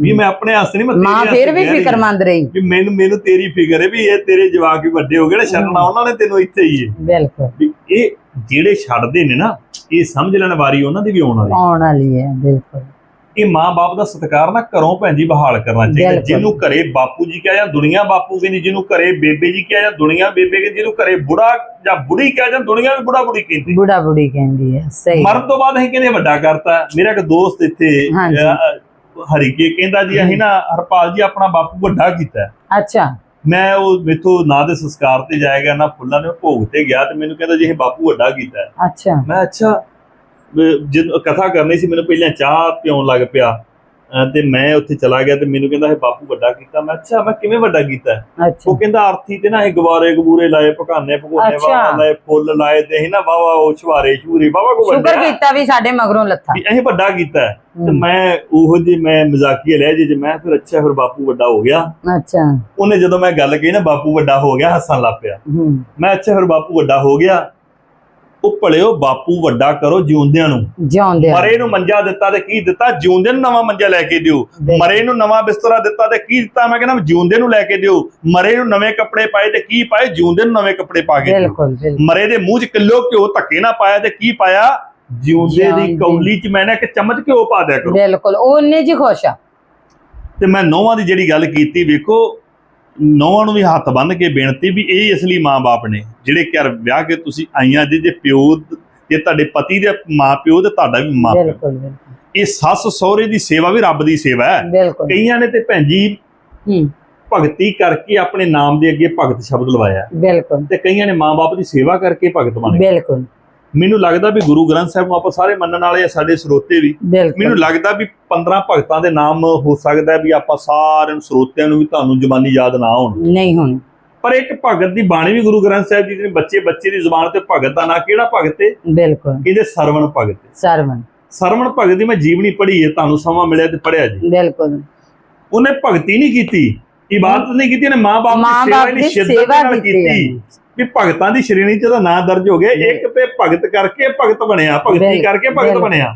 ਵੀ ਮੈਂ ਆਪਣੇ ਵਾਸਤੇ ਨਹੀਂ ਮੈਂ ਤੇਰੇ ਮਾਂ ਫੇਰ ਵੀ। ਫਿਕਰਮੰਦ ਰਹੀ। ਵੀ ਮੈਨੂੰ ਮੈਨੂੰ ਤੇਰੀ ਫਿਕਰ ਹੈ ਵੀ ਇਹ ਤੇਰੇ ਜਵਾਕ ਵੀ ਵੱਡੇ ਹੋ ਗਏ ਨੇ ਛੱਡਣਾ ਉਹਨਾਂ ਨੇ ਤੈਨੂੰ ਇੱਥੇ ਹੀ ਹੈ ਬਿਲਕੁਲ। ਵੀ ਇਹ ਜਿਹੜੇ ਛੱਡਦੇ ਨੇ ਨਾ ਇਹ ਸਮਝ ਲੈਣ ਵਾਰੀ ਉਹਨਾਂ ਦੀ ਵੀ ਆਉਣ ਵਾਲੀ। ਆਉਣ ਵਾਲੀ ਹੈ ਬਿਲਕੁਲ। ਇਹ ਮਾਂ-ਬਾਪ ਦਾ ਸਤਿਕਾਰ ਨਾ ਘਰੋਂ ਭੈਣ ਜੀ ਬਹਾਲ ਕਰਨਾ ਚਾਹੀਦਾ। ਬਿਲਕੁਲ। ਜਿਹਨੂੰ ਘਰੇ ਬਾਪੂ ਜੀ ਕਿਹਾ ਜਾਂ ਦੁਨੀਆ ਬਾਪੂ ਕਹਿੰਦੀ ਜਿਹਨੂੰ ਘਰੇ ਬੇਬੇ ਜੀ ਕਿਹਾ ਜਾਂ ਦੁਨੀਆ ਬੇਬੇ ਕਹਿੰਦੀ ਜਿਹਨੂੰ ਘਰੇ ਬੁੜਾ ਜਾਂ ਬੁੜੀ ਕਿਹਾ ਜਾਂ ਦੁਨੀਆ ਵੀ ਬੁੜਾ ਬੁੜੀ ਕਹਿੰਦੀ। ਬੁੜਾ ਬੁੜੀ ਕਹਿੰਦੀ ਹੈ ਸਹੀ। ਮਰਨ ਤੋਂ ਬਾਅਦ ਅਸੀਂ ਕਹਿੰਦੇ ਵੱਡਾ ਕਰਤਾ। ਮੇਰਾ ਇੱਕ ਦੋਸਤ ਇੱਥੇ ਹਾਂਜੀ। ਅਹ, ਹਰੀਕੇ ਕਹਿੰਦਾ ਜੀ ਅਸੀਂ ਨਾ ਹਰਪਾਲ ਜੀ ਆਪਣਾ ਬਾਪੂ ਵੱਡਾ ਕੀਤਾ ਅੱਛਾ। ਮੈਂ ਉਹ ਮੇਥੋਂ ਨਾ ਦੇ ਸੰਸਕਾਰ ਤੇ ਜਾਏਗਾ ਨਾ ਫੁੱਲਾਂ ਦੇ ਭੋਗ ਤੇ ਗਿਆ ਤੇ ਮੈਨੂੰ ਕਹਿੰਦਾ ਜੀ ਇਹ ਬਾਪੂ ਵੱਡਾ ਕੀਤਾ ਅੱਛਾ। ਮੈਂ ਅੱਛਾ ਜਦ ਕਥਾ ਕਰਨੀ ਸੀ ਮੈਨੂੰ ਪਹਿਲਾਂ ਚਾਹ ਪਿਉਣ ਲੱਗ ਪਿਆ। ਤੇ ਮੈਂ ਉੱਥੇ ਚਲਾ ਗਿਆ ਤੇ ਮੈਨੂੰ ਕਹਿੰਦਾ ਇਹ ਬਾਪੂ ਵੱਡਾ ਕੀਤਾ। ਮੈਂ ਅੱਛਾ ਮੈਂ ਕਿਵੇਂ ਵੱਡਾ ਕੀਤਾ? ਉਹ ਕਹਿੰਦਾ ਆਰਤੀ ਤੇ ਨਾ ਇਹ ਗਵਾਰੇ ਗਬੂਰੇ ਲਾਏ ਪਕਾਨੇ ਪਕੋਨੇ। ਵਾਵਾ ਲਾਏ ਫੁੱਲ ਲਾਏ ਤੇ ਅਸੀਂ ਨਾ ਵਾਵਾ ਉਹ ਛਵਾਰੇ ਛੂਰੇ ਵਾਵਾ ਕੋ ਸ਼ੁਕਰ ਵੱਡਾ ਕੀਤਾ ਵੀ ਸਾਡੇ ਮਗਰੋਂ ਲੱਥਾ। ਵੀ ਅਸੀਂ ਵੱਡਾ ਕੀਤਾ। ਤੇ ਮੈਂ ਉਹੋ ਜਿਹੇ ਮੈਂ ਮਜ਼ਾਕੀਆ ਲੈ ਜੇ ਮੈਂ ਫਿਰ ਅੱਛਾ ਫਿਰ ਬਾਪੂ ਵੱਡਾ ਹੋ ਗਿਆ। ਅੱਛਾ। ਉਹਨੇ ਜਦੋਂ ਮੈਂ ਗੱਲ ਕਹੀ ਨਾ ਬਾਪੂ ਵੱਡਾ ਹੋ ਗਿਆ ਹੱਸਣ ਲੱਗ ਪਿਆ। ਮੈਂ ਅੱਛਾ ਫਿਰ ਬਾਪੂ ਵੱਡਾ ਹੋ ਗਿਆ। ਉਹ ਭਲਿਓ ਬਾਪੂ ਵੱਡਾ ਕਰੋ ਜਿਉਂਦਿਆਂ ਨੂੰ। ਜਿਉਂਦੇ ਆ। ਮਰੇ ਨੂੰ ਮੰਜਾ ਦਿੱਤਾ ਤੇ ਕੀ ਦਿੱਤਾ? ਜਿਉਂਦੇ ਨੂੰ ਨਵਾਂ ਮੰਜਾ ਲੈ ਕੇ ਦਿਓ। ਮਰੇ ਨੂੰ ਨਵਾਂ ਬਿਸਤਰਾ ਦਿੱਤਾ ਤੇ ਕੀ ਦਿੱਤਾ? ਮੈਂ ਕਹਿੰਦਾ ਜਿਉਂਦੇ ਨੂੰ ਲੈ ਕੇ ਦਿਓ। ਮਰੇ ਨੂੰ ਨਵੇਂ ਕੱਪੜੇ ਪਾਏ ਤੇ ਕੀ ਪਾਏ? ਜਿਉਂਦੇ ਨੂੰ ਨਵੇਂ ਕੱਪੜੇ ਪਾ ਕੇ ਦਿਓ। ਮਰੇ ਦੇ ਮੂੰਹ 'ਚ ਕਿਲੋ ਘਿਓ ਧੱਕੇ ਨਾ ਪਾਇਆ ਤੇ ਕੀ ਪਾਇਆ? ਜਿਉਂਦੇ। ਦੀ ਕੌਲੀ 'ਚ ਮੈਂ ਨਾ ਇੱਕ ਚਮਚ ਘਿਓ ਪਾ ਦਿਆ ਕਰੋ। ਬਿਲਕੁਲ ਉਹ ਉਹਨੇ ਜੀ ਖੁਸ਼ ਆ। ਤੇ ਮੈਂ ਨੌਵਾਂ ਦੀ ਜਿਹੜੀ ਗੱਲ ਕੀਤੀ ਵੇਖੋ ਨੌਵਾਂ ਨੂੰ ਵੀ ਹੱਥ ਬੰਨ੍ਹ ਕੇ ਬੇਨਤੀ ਵੀ ਇਹ ਅਸਲੀ ਮਾਂ-ਬਾਪ ਨੇ ਜਿਹੜੇ ਘਰ ਵਿਆਹ ਕੇ ਤੁਸੀਂ ਆਈਆਂ ਜੇ ਜੇ ਪਿਓ ਜੇ ਤੁਹਾਡੇ ਪਤੀ ਦੇ ਮਾਂ-ਪਿਓ ਤੇ ਤੁਹਾਡਾ ਵੀ ਮਾਂ ਬਿਲਕੁਲ ਇਹ ਸੱਸ ਸਹੁਰੇ ਦੀ ਸੇਵਾ ਵੀ ਰੱਬ ਦੀ ਸੇਵਾ ਹੈ। ਕਈਆਂ ਨੇ ਤੇ ਭੈਣ ਜੀ ਹੂੰ। ਭਗਤੀ ਕਰਕੇ ਆਪਣੇ ਨਾਮ ਦੇ ਅੱਗੇ ਭਗਤ ਸ਼ਬਦ ਲਵਾਇਆ। ਬਿਲਕੁਲ। ਤੇ ਕਈਆਂ ਨੇ ਮਾਂ-ਬਾਪ ਦੀ ਸੇਵਾ ਕਰਕੇ ਭਗਤ ਬਣ ਗਏ। ਬਿਲਕੁਲ। ਮੈਨੂੰ ਲੱਗਦਾ ਵੀ ਗੁਰੂ ਗ੍ਰੰਥ ਸਾਹਿਬ ਨੂੰ ਆਪਾਂ ਸਾਰੇ ਮੰਨਣ ਵਾਲੇ ਆ ਸਾਡੇ ਸਰੋਤੇ ਵੀ। ਮੈਨੂੰ ਲੱਗਦਾ ਵੀ 15 ਭਗਤਾਂ ਦੇ ਨਾਮ ਹੋ ਸਕਦਾ ਵੀ ਆਪਾਂ ਸਾਰਿਆਂ ਸਰੋਤਿਆਂ ਨੂੰ ਵੀ ਤੁਹਾਨੂੰ ਜ਼ਬਾਨੀ ਯਾਦ ਨਾ ਹੋਣ। ਨਹੀਂ ਹੁਣ। ਪਰ ਇੱਕ ਭਗਤ ਦੀ ਬਾਣੀ ਵੀ ਗੁਰੂ ਗ੍ਰੰਥ ਸਾਹਿਬ ਜੀ ਦੇ ਬੱਚੇ ਬੱਚੇ ਦੀ ਜ਼ੁਬਾਨ ਤੇ ਭਗਤ ਦਾ ਨਾਂ ਕਿਹੜਾ ਭਗਤ ਹੈ ਬਿਲਕੁਲ। ਕਹਿੰਦੇ ਸਰਵਣ ਭਗਤ ਹੈ। ਸਰਵਨ ਸਰਵਣ ਭਗਤ ਦੀ ਮੈਂ ਜੀਵਨੀ ਪੜ੍ਹੀ ਹੈ ਤੁਹਾਨੂੰ ਸਮਾਂ ਮਿਲਿਆ ਤੇ ਪੜਿਆ ਜੀ। ਬਿਲਕੁਲ। ਉਹਨੇ ਭਗਤੀ ਨਹੀਂ ਕੀਤੀ। ਇਬਾਦਤ ਨਹੀਂ ਕੀਤੀ ਉਹਨੇ ਮਾਂ-ਬਾਪ ਦੀ ਸੇਵਾ ਦੀ ਸ਼ਿੱਦਤ ਨਾਲ ਕੀਤੀ। ਵੀ ਭਗਤਾਂ ਦੀ ਸ਼੍ਰੇਣੀ 'ਚ ਉਹਦਾ ਨਾਂ ਦਰਜ ਹੋ ਗਿਆ। ਇੱਕ ਤੇ ਭਗਤ ਕਰਕੇ ਭਗਤ ਬਣਿਆ ਭਗਤੀ ਕਰਕੇ ਭਗਤ। ਬਣਿਆ।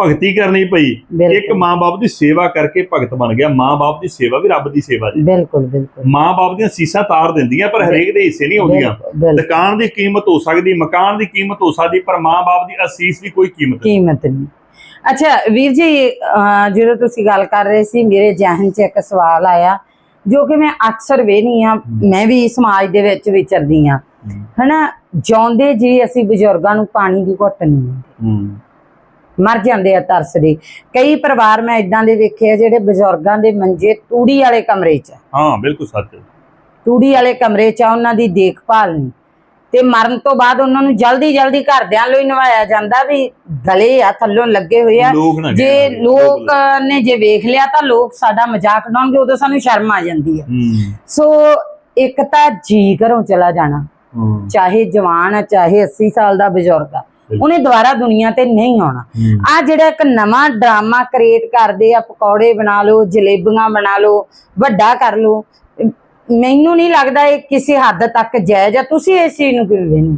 ਭਗਤੀ ਕਰਨੀ ਪਈ। ਇੱਕ ਮਾਂ-ਬਾਪ ਦੀ ਸੇਵਾ ਕਰਕੇ ਭਗਤ ਬਣ ਗਿਆ। ਮਾਂ-ਬਾਪ ਦੀ ਸੇਵਾ ਵੀ ਰੱਬ ਦੀ ਸੇਵਾ ਜੀ। ਬਿਲਕੁਲ ਬਿਲਕੁਲ। ਮਾਂ-ਬਾਪ ਦੀਆਂ ਸੀਸਾਂ ਤਾਰ ਦਿੰਦੀਆਂ ਪਰ ਹਰੇਕ ਦੇ ਹਿੱਸੇ ਨਹੀਂ ਆਉਂਦੀਆਂ। ਦੁਕਾਨ ਦੀ ਕੀਮਤ ਹੋ ਸਕਦੀ ਮਕਾਨ ਦੀ ਕੀਮਤ ਹੋ ਸਕਦੀ ਪਰ ਮਾਂ-ਬਾਪ ਦੀ ਅਸੀਸ ਦੀ ਕੋਈ ਕੀਮਤ ਨਹੀਂ। ਕੀਮਤ ਨਹੀਂ। ਅੱਛਾ ਵੀਰ ਜੀ ਜਦੋਂ ਤੁਸੀਂ ਗੱਲ ਕਰ ਰਹੇ ਸੀ ਮੇਰੇ ਜ਼ਿਹਨ 'ਚ ਇੱਕ ਸਵਾਲ ਆਇਆ। ਜੋ ਕਿ ਮੈਂ ਅਕਸਰ ਵੇਖਦੀ ਆ ਮੈਂ ਵੀ ਸਮਾਜ ਦੇ ਵਿੱਚ ਵਿਚਰਦੀ ਆ ਹਨਾ ਜਿਉਂਦੇ ਜੀ ਅਸੀਂ ਬਜ਼ੁਰਗਾਂ ਨੂੰ ਪਾਣੀ ਦੀ ਘੁੱਟ ਨਹੀਂ ਦਿੰਦੇ। ਹੂੰ ਮਰ ਜਾਂਦੇ ਆ ਤਰਸ ਦੇ ਕਈ ਪਰਿਵਾਰ ਮੈਂ ਇਦਾਂ ਦੇ ਵੇਖੇ ਆ ਜਿਹੜੇ ਬਜ਼ੁਰਗਾਂ ਦੇ ਮੰਜੇ ਤੂੜੀ ਵਾਲੇ ਕਮਰੇ 'ਚ। ਹਾਂ ਬਿਲਕੁਲ ਸੱਚ। ਤੂੜੀ ਵਾਲੇ ਕਮਰੇ 'ਚ ਆ, ਉਹਨਾਂ ਦੀ ਦੇਖਭਾਲ ਨਹੀਂ। ਤੇ ਮਰਨ ਤੋਂ ਬਾਅਦ ਉਹਨਾਂ ਨੂੰ ਜਲਦੀ ਜਲਦੀ ਘਰਦਿਆਂ ਲਈ ਨਵਾਇਆ ਜਾਂਦਾ ਵੀ ਗਲੇ ਆ ਥੱਲੋਂ ਲੱਗੇ ਹੋਏ ਆ। ਲੋਕ ਨਾ ਜੇ ਕਹਿਣ। ਲੋਕ ਨੇ ਜੇ ਵੇਖ ਲਿਆ ਤਾਂ ਲੋਕ ਸਾਡਾ ਮਜ਼ਾਕ ਉਡਾਉਣਗੇ ਉਦੋਂ ਸਾਨੂੰ ਸ਼ਰਮ ਆ ਜਾਂਦੀ ਹੈ ਹੂੰ। ਸੋ ਇੱਕ ਤਾਂ ਜੀ ਘਰੋਂ ਚਲਾ ਜਾਣਾ ਹੂੰ। ਚਾਹੇ ਜਵਾਨ ਆ ਚਾਹੇ 80 ਸਾਲ ਦਾ ਬਜ਼ੁਰਗ ਆ ਉਹਨੇ ਦੁਬਾਰਾ ਦੁਨੀਆ ਤੇ ਨਹੀਂ ਆਉਣਾ। ਹੂੰ। ਆ ਜਿਹੜਾ ਇੱਕ ਨਵਾਂ ਡਰਾਮਾ ਕ੍ਰੀਏਟ ਕਰਦੇ ਆ ਪਕੌੜੇ ਬਣਾ ਲਓ ਜਲੇਬੀਆਂ ਬਣਾ ਲਓ ਵੱਡਾ ਕਰ ਲਓ ਮੈਨੂੰ ਨਹੀਂ ਲੱਗਦਾ ਇਹ ਕਿਸੇ ਹੱਦ ਤੱਕ ਜਾਇਜ਼ ਆ। ਤੁਸੀਂ ਇਸ ਚੀਜ਼ ਨੂੰ ਕਿਵੇਂ ਵੇਖਦੇ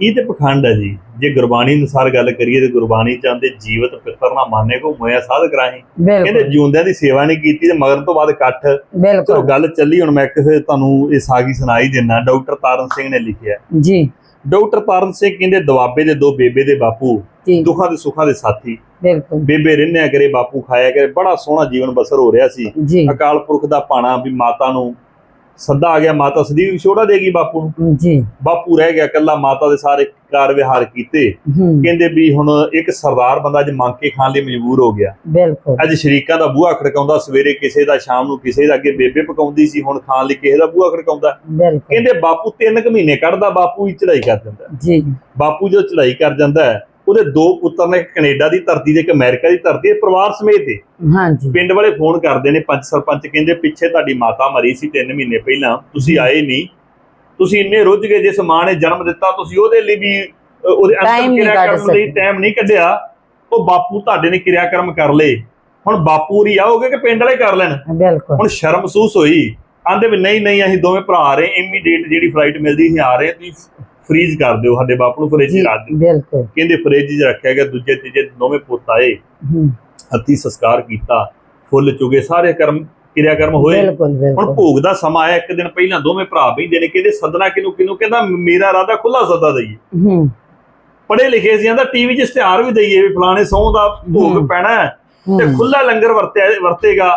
ਇਹ ਤੇ ਪਖੰਡ ਹੈ ਜੀ। ਜੇ ਗੁਰਬਾਣੀ ਅਨੁਸਾਰ ਗੱਲ ਕਰੀਏ ਤੇ ਗੁਰਬਾਣੀ ਚਾਹੁੰਦੇ ਜੀਵਤ ਪਿੱਤਰ ਨਾ ਮਾਨੇ ਕੋ ਮੋਇਆ ਸਾਧ ਕਰਾਹੀ। ਕਹਿੰਦੇ ਜਿਉਂਦਿਆਂ ਦੀ ਸੇਵਾ ਨਹੀਂ ਕੀਤੀ ਤੇ ਮਰਨ ਤੋਂ ਬਾਅਦ ਇਕੱਠ। ਚਲੋ ਗੱਲ ਚੱਲੀ ਹੁਣ ਮੈਂ ਕਿਸੇ ਤੁਹਾਨੂੰ ਇਹ ਸਾਗੀ ਸੁਣਾਈ ਦਿੰਨਾ ਡਾਕਟਰ ਤਾਰਨ ਸਿੰਘ ਨੇ ਲਿਖਿਆ। ਜੀ। ਡਾਕਟਰ ਤਾਰਨ ਸਿੰਘ ਕਹਿੰਦੇ ਦੁਆਬੇ ਦੇ ਦੋ ਬੇਬੇ ਦੇ ਬਾਪੂ ਦੁੱਖਾਂ ਦੇ ਸੁੱਖਾਂ ਦੇ ਸਾਥੀ। ਬਿਲਕੁਲ। ਬੇਬੇ ਰਿੰਨਿਆ ਕਰੇ ਬਾਪੂ ਖਾਇਆ ਕਰੇ। ਬੜਾ ਸੋਹਣਾ ਜੀਵਨ ਬਸਰ ਹੋ ਰਿਹਾ ਸੀ। ਅਕਾਲ ਪੁਰਖ ਦਾ ਪਾਣਾ ਵੀ ਮਾਤਾ ਨੂੰ ਸੱਦਾ ਆ ਗਿਆ ਮਾਤਾ ਸਦੀ ਵਿਛੋੜਾ ਦੇਗੀ ਬਾਪੂ ਨੂੰ। ਜੀ। ਬਾਪੂ ਰਹਿ ਗਿਆ ਕੱਲਾ ਮਾਤਾ ਦੇ ਸਾਰੇ ਕਾਰ ਵਿਹਾਰ ਕੀਤੇ। ਕਹਿੰਦੇ ਵੀ ਹੁਣ ਇੱਕ ਸਰਦਾਰ ਬੰਦਾ ਅੱਜ ਮੰਗ ਕੇ ਖਾਣ ਲਈ ਮਜਬੂਰ ਹੋ ਗਿਆ। ਬਿਲਕੁਲ। ਅੱਜ ਸ਼ਰੀਕਾਂ ਦਾ ਬੂਹਾ ਖੜਕਾਉਂਦਾ ਸਵੇਰੇ ਕਿਸੇ ਦਾ ਸ਼ਾਮ ਨੂੰ ਕਿਸੇ ਦਾ ਅੱਗੇ ਬੇਬੇ ਪਕਾਉਂਦੀ ਸੀ ਹੁਣ ਖਾਣ ਲਈ ਕਿਸੇ ਦਾ ਬੂਹਾ ਖੜਕਾਉਂਦਾ। ਕਹਿੰਦੇ ਬਾਪੂ ਤਿੰਨ ਕੁ ਮਹੀਨੇ ਕੱਢਦਾ ਬਾਪੂ ਹੀ ਚੜਾਈ ਕਰ ਜਾਂਦਾ ਜੀ। ਬਾਪੂ ਜੋ ਚੜਾਈ ਕਰ ਜਾਂਦਾ ਉਹਦੇ ਦੋ ਪੁੱਤਰ ਨੇ ਇੱਕ ਕੈਨੇਡਾ ਦੀ ਧਰਤੀ ਤੇ ਇੱਕ ਅਮਰੀਕਾ ਦੀ ਧਰਤੀ ਤੇ ਪਰਿਵਾਰ ਸਮੇਤ ਹੀ। ਹਾਂਜੀ। ਪਿੰਡ ਵਾਲੇ ਫੋਨ ਕਰਦੇ ਨੇ ਪੰਚ ਸਰਪੰਚ ਕਹਿੰਦੇ ਪਿੱਛੇ ਤੁਹਾਡੀ ਮਾਤਾ ਮਰੀ ਸੀ 3 ਮਹੀਨੇ ਪਹਿਲਾਂ ਤੁਸੀਂ ਆਏ ਨਹੀਂ। ਤੁਸੀਂ ਇੰਨੇ ਰੁੱਝ ਗਏ ਜਿਸ ਮਾਂ ਨੇ ਜਨਮ ਦਿੱਤਾ ਤੁਸੀਂ ਉਹਦੇ ਲਈ ਵੀ ਅ, ਉਹਦੇ Time ਨਹੀਂ ਕਿਰਿਆ ਕੱਢ ਕਰਨ ਲਈ ਸਕੇ। ਟਾਈਮ ਨਹੀਂ ਕੱਢਿਆ। ਉਹ ਬਾਪੂ ਤੁਹਾਡੇ ਨੇ ਕਿਰਿਆ ਕਰਮ ਕਰ ਲਏ। ਹੁਣ ਬਾਪੂ ਹੀ ਆਓਗੇ ਕਿ ਪਿੰਡ ਵਾਲੇ ਕਰ ਲੈਣ। ਬਿਲਕੁਲ। ਹੁਣ ਸ਼ਰਮ ਮਹਿਸੂਸ ਹੋਈ। ਆਂਦੇ ਵੀ ਨਹੀਂ ਨਹੀਂ ਅਸੀਂ ਦੋਵੇਂ ਭਰਾ ਆ ਰਹੇ ਇਮੀਡੀਏਟ ਜਿਹੜੀ ਫਲਾਈਟ ਮਿਲਦੀ ਸੀ ਆ ਰਹੇ ਤੁਸੀਂ ਫ੍ਰੀਜ਼ ਕਰ ਦਿਓ ਸਾਡੇ ਬਾਪੂ ਨੂੰ ਫ੍ਰਿਜ 'ਚ ਰੱਖ ਦਿਓ। ਬਿਲਕੁਲ। ਕਹਿੰਦੇ ਫ੍ਰਿਜ 'ਚ ਰੱਖਿਆ ਗਿਆ ਦੂਜੇ ਤੀਜੇ ਦੋਵੇਂ ਪੁੱਤ ਆਏ। ਹੂੰ। ਹੱਥੀ ਸੰਸਕਾਰ ਕੀਤਾ ਫੁੱਲ ਚੁਗੇ ਸਾਰੇ ਕਰਮ ਕਿਰਿਆ ਕਰਮ ਹੋਏ ਹੁਣ ਭੋਗ ਦਾ ਸਮਾਂ ਆਇਆ ਇੱਕ ਦਿਨ ਪਹਿਲਾਂ ਦੋਵੇਂ ਭਰਾ ਬੈਂਦੇ ਨੇ ਕਹਿੰਦੇ ਸੱਦਣਾ ਕਿਨੂੰ ਕਿਨੂੰ ਕਹਿੰਦਾ ਮੇਰਾ ਰਾਦਾ ਖੁੱਲਾ ਸੱਦਾ ਦਈਏ। ਪੜੇ ਲਿਖੇ ਸੀ ਆਂਦਾ ਟੀਵੀ 'ਚ ਇਸ਼ਤਿਹਾਰ ਵੀ ਦਈਏ ਵੀ ਫਲਾਣੇ ਸਹੁੰ ਦਾ ਭੋਗ। ਪੈਣਾ ਤੇ ਖੁੱਲਾ ਲੰਗਰ ਵਰਤਿਆ ਵਰਤੇਗਾ।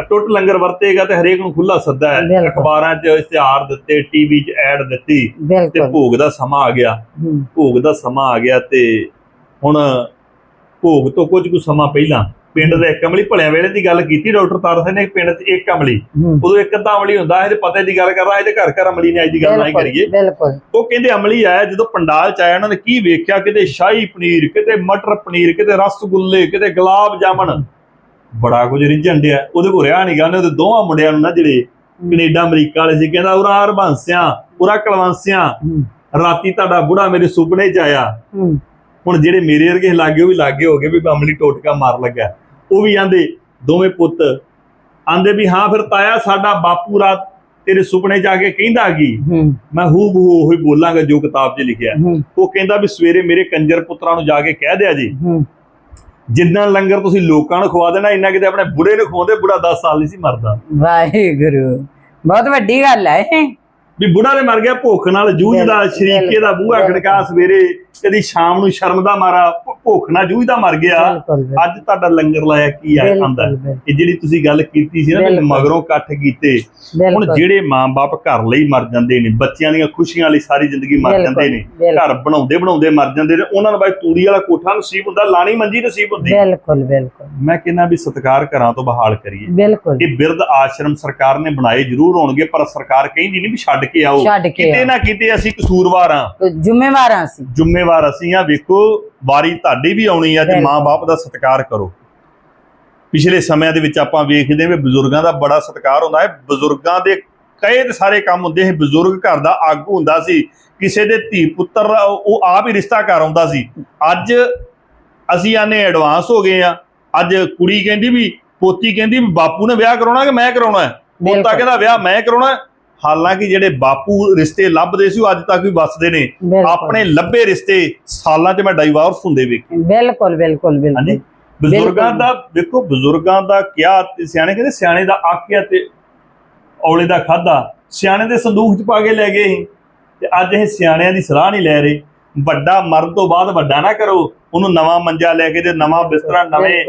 ਅਟੁੱਟ ਲੰਗਰ ਵਰਤੇਗਾ ਤੇ ਹਰੇਕ ਨੂੰ ਖੁੱਲਾ ਸੱਦਾ ਹੈ। ਅਖਬਾਰਾਂ 'ਚ ਇਸ਼ਤਿਹਾਰ ਦਿੱਤੇ ਟੀਵੀ 'ਚ ਐਡ ਦਿੱਤੀ ਤੇ ਭੋਗ ਦਾ ਸਮਾਂ ਆ ਗਿਆ। ਹੂੰ, ਭੋਗ ਦਾ ਸਮਾਂ ਆ ਗਿਆ ਤੇ ਹੁਣ ਭੋਗ ਤੋਂ ਕੁਝ ਕੁ ਸਮਾਂ ਪਹਿਲਾਂ ਪਿੰਡ ਦੇ ਇੱਕ ਅਮਲੀ ਭਲਿਆਂ ਵੇਲੇ ਦੀ ਗੱਲ ਕੀਤੀ ਡਾਕਟਰ ਤਾਰ ਸਿੰਘ ਨੇ ਪਿੰਡ 'ਚ ਇੱਕ ਅਮਲੀ ਹੂੰ, ਉਦੋਂ ਇੱਕ ਅੱਧਾ ਅਮਲੀ ਹੁੰਦਾ ਇਹਦੇ ਪਤੇ ਦੀ ਗੱਲ ਕਰਦਾ ਇਹਦੇ ਘਰ ਘਰ ਅਮਲੀ ਨੇ ਅੱਜ ਦੀ ਗੱਲ ਨਹੀਂ ਕਰੀਏ। ਬਿਲਕੁਲ। ਉਹ ਕਹਿੰਦੇ ਅਮਲੀ ਆਇਆ ਜਦੋਂ ਪੰਡਾਲ ਚ ਆਇਆ ਉਹਨਾਂ ਨੇ ਕੀ ਵੇਖਿਆ? ਕਿਤੇ ਸ਼ਾਹੀ ਪਨੀਰ ਕਿਤੇ ਮਟਰ ਪਨੀਰ ਕਿਤੇ ਰਸਗੁੱਲੇ ਕਿਤੇ ਗੁਲਾਬ ਜਾਮਨ ਬੜਾ ਕੁਝ ਰਿਝਣ ਡਿਆ। ਉਹਦੇ ਕੋਲ ਰਿਆ ਨਹੀਂ ਗਾ ਉਹਦੇ ਦੋਵਾਂ ਮੁੰਡਿਆਂ ਨੂੰ ਨਾ ਜਿਹੜੇ ਕੈਨੇਡਾ ਅਮਰੀਕਾ ਵਾਲੇ ਸੀ ਕਹਿੰਦਾ ਉਰਾ ਹਰਬੰਸਿਆਂ ਉਰਾ ਕਲਵੰਸਿਆਂ ਰਾਤੀ ਤੁਹਾਡਾ ਬੁੜਾ ਮੇਰੇ ਸੁਪਨੇ ਚ ਆਇਆ। ਹੁਣ ਜਿਹੜੇ ਮੇਰੇ ਵਰਗੇ ਲਾਗੇ ਉਹ ਵੀ ਲਾਗੇ ਹੋ ਗਏ ਵੀ ਅਮਲੀ ਟੋਟਕਾ ਮਾਰ ਲੱਗਾ ਉਹ ਵੀ ਆਂਦੇ ਦੋਵੇਂ ਪੁੱਤ ਆਂਦੇ ਵੀ ਹਾਂ ਫਿਰ ਤਾਇਆ ਸਾਡਾ ਬਾਪੂ ਰਾਤ ਤੇਰੇ ਸੁਪਨੇ ਜਾ ਕੇ ਕਹਿੰਦਾ ਕੀ? ਮੈਂ ਹੂ ਬਹੂ ਉਹੀ ਬੋਲਾਂਗਾ ਜੋ ਕਿਤਾਬ 'ਚ ਲਿਖਿਆ। ਉਹ ਕਹਿੰਦਾ ਵੀ ਸਵੇਰੇ ਮੇਰੇ ਕੰਜਰ ਪੁੱਤਰਾਂ ਨੂੰ ਜਾ ਕੇ ਕਹਿ ਦਿਆ ਜੀ। ਜਿੰਨਾ ਲੰਗਰ ਤੁਸੀਂ ਲੋਕਾਂ ਨੂੰ ਖਵਾ ਦੇਣਾ, ਇੰਨਾ ਕਿਤੇ ਆਪਣੇ ਬੁੜੇ ਨੂੰ ਖਵਾਉਂਦੇ ਬੁੜਾ 10 ਸਾਲ ਨਹੀਂ ਸੀ ਮਰਦਾ। ਵਾਹਿਗੁਰੂ, ਬਹੁਤ ਵੱਡੀ ਗੱਲ ਹੈ ਇਹ। ਵੀ ਬੁੜਾ ਨੇ ਮਰ ਗਿਆ ਭੁੱਖ ਨਾਲ ਜੂਝਦਾ ਸ਼ਰੀਕੇ ਦਾ ਬੂਹਾ। ਖੜਕਾ ਸਵੇਰੇ ਕਦੀ ਸ਼ਾਮ ਨੂੰ ਸ਼ਰਮ ਦਾ ਮਾਰਾ ਭੁੱਖ ਨਾ ਜੂਝਦਾ ਮਰ ਗਿਆ। ਅੱਜ ਤੁਹਾਡਾ ਲੰਗਰ ਲਾਇਆ ਕੀ ਆ ਆਂਦਾ? ਇਹ ਜਿਹੜੀ ਤੁਸੀਂ ਗੱਲ ਕੀਤੀ ਸੀ ਨਾ ਵੀ। ਮਗਰੋਂ ਇਕੱਠ ਕੀਤੇ ਹੁਣ ਜਿਹੜੇ ਮਾਂ-ਬਾਪ ਘਰ ਲਈ ਮਰ ਜਾਂਦੇ ਨੇ ਬੱਚਿਆਂ ਦੀਆਂ ਖੁਸ਼ੀਆਂ ਲਈ ਸਾਰੀ ਜ਼ਿੰਦਗੀ ਮਰ ਜਾਂਦੇ ਨੇ। ਘਰ ਬਣਾਉਂਦੇ ਬਣਾਉਂਦੇ ਮਰ ਜਾਂਦੇ ਨੇ ਉਹਨਾਂ ਨੂੰ ਬਾਈ ਤੂੜੀ ਵਾਲਾ ਕੋਠਾ ਨਸੀਬ ਹੁੰਦਾ ਲਾਣੀ ਮੰਜੀ ਨਸੀਬ ਹੁੰਦੀ। ਬਿਲਕੁਲ ਬਿਲਕੁਲ। ਮੈਂ ਕਹਿੰਦਾ ਵੀ ਸਤਕਾਰ ਘਰਾਂ ਤੋਂ ਬਹਾਲ ਕਰੀਏ। ਬਿਲਕੁਲ। ਇਹ ਬਿਰਧ ਆਸ਼ਰਮ ਸਰਕਾਰ ਨੇ ਬਣਾਏ ਜ਼ਰੂਰ ਹੋਣਗੇ ਪਰ ਸਰਕਾਰ ਕਹਿੰਦੀ ਨਹੀਂ ਵੀ ਛੱਡ ਕੇ ਆਓ। ਛੱਡ ਕੇ ਕਿਤੇ ਨਾ ਕਿਤੇ ਅਸੀਂ ਕਸੂਰਵਾਰ ਆ। ਆਓ। ਜ਼ਿੰਮੇਵਾਰਾਂ ਸੀ ਜ਼ਿੰਮੇਵਾਰ ਅਸੀਂ ਆ। ਵੇਖੋ ਵਾਰੀ ਤੁਹਾਡੀ ਵੀ ਆਉਣੀ ਆ ਤੇ। ਮਾਂ-ਬਾਪ ਦਾ ਸਤਿਕਾਰ ਕਰੋ। ਪਿਛਲੇ ਸਮਿਆਂ ਦੇ ਵਿੱਚ ਆਪਾਂ ਵੇਖਦੇ ਹਾਂ ਵੀ ਬਜ਼ੁਰਗਾਂ ਦਾ ਬੜਾ ਸਤਿਕਾਰ ਹੁੰਦਾ ਹੈ। ਬਜ਼ੁਰਗਾਂ ਦੇ ਕਈ ਤੇ ਸਾਰੇ ਕੰਮ ਹੁੰਦੇ ਸੀ। ਬਜ਼ੁਰਗ ਘਰ ਦਾ ਆਗੂ ਹੁੰਦਾ ਸੀ। ਕਿਸੇ ਦੇ ਧੀ ਪੁੱਤਰ ਉਹ ਆਪ ਹੀ ਰਿਸ਼ਤਾ ਕਰ ਆਉਂਦਾ ਸੀ। ਅੱਜ ਅਸੀਂ ਆਨੇ ਐਡਵਾਂਸ ਹੋ ਗਏ ਆ। ਅੱਜ ਕੁੜੀ ਕਹਿੰਦੀ ਵੀ ਪੋਤੀ ਕਹਿੰਦੀ ਵੀ ਬਾਪੂ ਨੇ ਵਿਆਹ ਕਰਾਉਣਾ ਕਿ ਮੈਂ ਕਰਾਉਣਾ ਪੋਤਾ। ਕਹਿੰਦਾ ਵਿਆਹ ਮੈਂ ਕਰਾਉਣਾ। ਹਾਲਾਂਕਿ ਜਿਹੜੇ ਬਾਪੂ ਰਿਸ਼ਤੇ ਲੱਭਦੇ ਸੀ ਉਹ ਅੱਜ ਤੱਕ ਵੀ ਵੱਸਦੇ ਨੇ ਆਪਣੇ ਲੱਭੇ ਰਿਸ਼ਤੇ ਸਾਲਾਂ 'ਚ ਮੈਂ ਡਾਈਵੋਰਸ ਹੁੰਦੇ ਵੇਖੇ। ਬਿਲਕੁਲ ਬਿਲਕੁਲ ਬਿਲਕੁਲ। ਬਜ਼ੁਰਗਾਂ ਦਾ ਵੇਖੋ ਬਜ਼ੁਰਗਾਂ ਦਾ ਕਿਹਾ ਤੇ ਸਿਆਣੇ ਕਹਿੰਦੇ ਸਿਆਣੇ ਦਾ ਆਖਿਆ ਤੇ ਔਲੇ ਦਾ ਖਾਦਾ ਸਿਆਣੇ ਦੇ ਸੰਦੂਕ 'ਚ ਪਾ ਕੇ ਲੈ ਗਏ ਸੀ। ਤੇ ਅੱਜ ਇਹ ਸਿਆਣਿਆਂ ਦੀ ਸਲਾਹ ਨਹੀਂ ਲੈ ਰਹੇ। ਵੱਡਾ ਮਰਨ ਤੋਂ ਬਾਅਦ ਵੱਡਾ ਨਾ ਕਰੋ। ਉਹਨੂੰ ਨਵਾਂ ਮੰਜਾ ਲੈ ਕੇ ਦੇ ਨਵਾਂ ਬਿਸਤਰਾ ਨਵੇਂ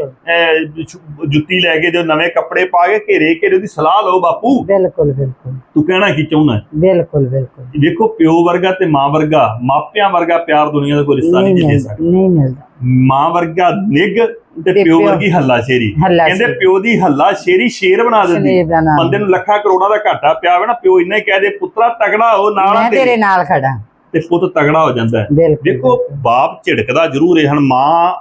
ਜੁੱਤੀ ਲੈ ਕੇ ਦਿਓ ਨਵੇਂ ਕੱਪੜੇ ਪਾ ਕੇ ਘੇਰੇ ਘੇਰੇ ਉਹਦੀ ਸਲਾਹ ਲਓ ਬਾਪੂ। ਬਿਲਕੁਲ ਬਿਲਕੁਲ। ਤੂੰ ਕਹਿਣਾ ਕੀ ਚਾਹੁੰਦਾ? ਬਿਲਕੁਲ ਬਿਲਕੁਲ। ਵੇਖੋ ਪਿਓ ਵਰਗਾ ਤੇ ਮਾਂ ਵਰਗਾ ਮਾਪਿਆਂ ਵਰਗਾ ਪਿਆਰ ਦੁਨੀਆ ਦਾ ਕੋਈ ਰਿਸ਼ਤਾ ਨਹੀਂ ਦੇ ਸਕਦਾ। ਨਹੀਂ ਮਿਲਦਾ। ਮਾਂ ਵਰਗਾ ਨਿੱਘ ਤੇ ਪਿਓ ਵਰਗੀ ਹੱਲਾ ਸ਼ੇਰੀ ਕਹਿੰਦੇ। ਪਿਓ ਦੀ ਹੱਲਾ ਸ਼ੇਰੀ ਸ਼ੇਰ ਬਣਾ ਦਿੰਦੀ। ਦਾ ਬੰਦੇ ਨੂੰ ਲੱਖਾਂ ਕਰੋੜਾਂ ਦਾ ਘਾਟਾ ਪਿਆ ਹੋਵੇ ਨਾ ਪਿਓ ਇੰਨਾ ਹੀ ਕਹਿ ਦੇ ਪੁੱਤਰਾ ਤਗੜਾ ਹੋ ਨਾਲ ਤੇਰੇ ਨਾਲ ਖੜਾ। ਤੇ ਪੁੱਤ ਤਗੜਾ ਹੋ ਜਾਂਦਾ ਹੈ। ਬਿਲਕੁਲ। ਦੇਖੋ ਬਾਪ ਝਿੜਕਦਾ ਜ਼ਰੂਰ ਹੈ। ਹਣ ਮਾਂ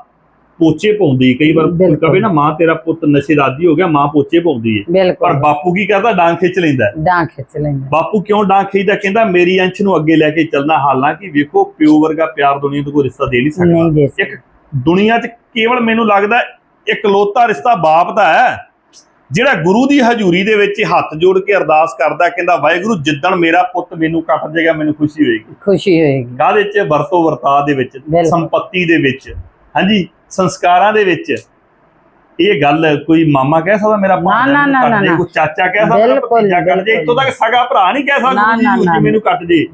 ਪੋਚੇ ਪਾਉਂਦੀ ਕਈ ਵਾਰ ਬਿਲਕੁਲ। ਕਵੇ ਨਾ ਮਾਂ ਤੇਰਾ ਪੁੱਤ ਨਸ਼ੇ ਦਾ ਆਦੀ ਹੋ ਗਿਆ ਮਾਂ ਪੋਚੇ ਪਾਉਂਦੀ ਹੈ। ਪਰ ਬਿਲਕੁਲ ਬਾਪੂ ਕੀ ਕਰਦਾ? ਡਾਂਗ ਖਿੱਚ ਲੈਂਦਾ ਹੈ। ਡਾਂ ਖਿੱਚ ਲੈਂਦਾ ਬਾਪੂ ਕਿਉਂ ਡਾਂਗ ਖਿੱਚਦਾ? ਕਹਿੰਦਾ ਮੇਰੀ ਅੰਸ਼ ਨੂੰ ਅੱਗੇ ਲੈ ਕੇ ਚੱਲਣਾ। ਹਾਲਾਂਕਿ ਵੇਖੋ ਪਿਓ ਵਰਗਾ ਪਿਆਰ ਦੁਨੀਆ ਤੋਂ ਕੋਈ ਰਿਸ਼ਤਾ ਦੇ ਨਹੀਂ ਸਕਦਾ। ਨਹੀਂ ਦੇ ਇੱਕ ਦੁਨੀਆ 'ਚ ਕੇਵਲ ਮੈਨੂੰ ਲੱਗਦਾ ਇਕਲੌਤਾ ਰਿਸ਼ਤਾ ਬਾਪ ਦਾ ਹੈ। ਜਿਹੜਾ ਗੁਰੂ ਦੀ ਹਜ਼ੂਰੀ ਦੇ ਵਿੱਚ ਹੱਥ ਜੋੜ ਕੇ ਅਰਦਾਸ ਕਰਦਾ ਕਹਿੰਦਾ ਵਾਹਿਗੁਰੂ ਜਿੱਦਣ ਮੇਰਾ ਪੁੱਤ ਮੈਨੂੰ ਕੱਟ ਜਾਏਗਾ ਮੈਨੂੰ ਖੁਸ਼ੀ ਹੋਏਗੀ। ਖੁਸ਼ੀ ਹੋਏਗੀ। ਕਾਹਦੇ 'ਚ ਵਰਤੋਂ ਵਰਤਾ ਦੇ ਵਿੱਚ। ਸੰਪਤੀ ਦੇ ਵਿੱਚ। ਹਾਂਜੀ ਸੰਸਕਾਰਾਂ ਦੇ ਵਿੱਚ। ਇਹ ਗੱਲ ਕੋਈ ਮਾਮਾ ਕਹਿ ਸਕਦਾ ਮੇਰਾ ਨਾ, ਨਾ, ਨਾ, ਨਾ। ਕੋਈ ਚਾਚਾ ਕਹਿ ਸਕਦਾ ਭਤੀਜਾ ਕੱਟ ਜੇ। ਇੱਥੋਂ ਤੱਕ ਸਗਾ ਭਰਾ ਨਹੀਂ ਕਹਿ ਸਕਦਾ ਜੀ ਮੈਨੂੰ ਕੱਟ ਜੇ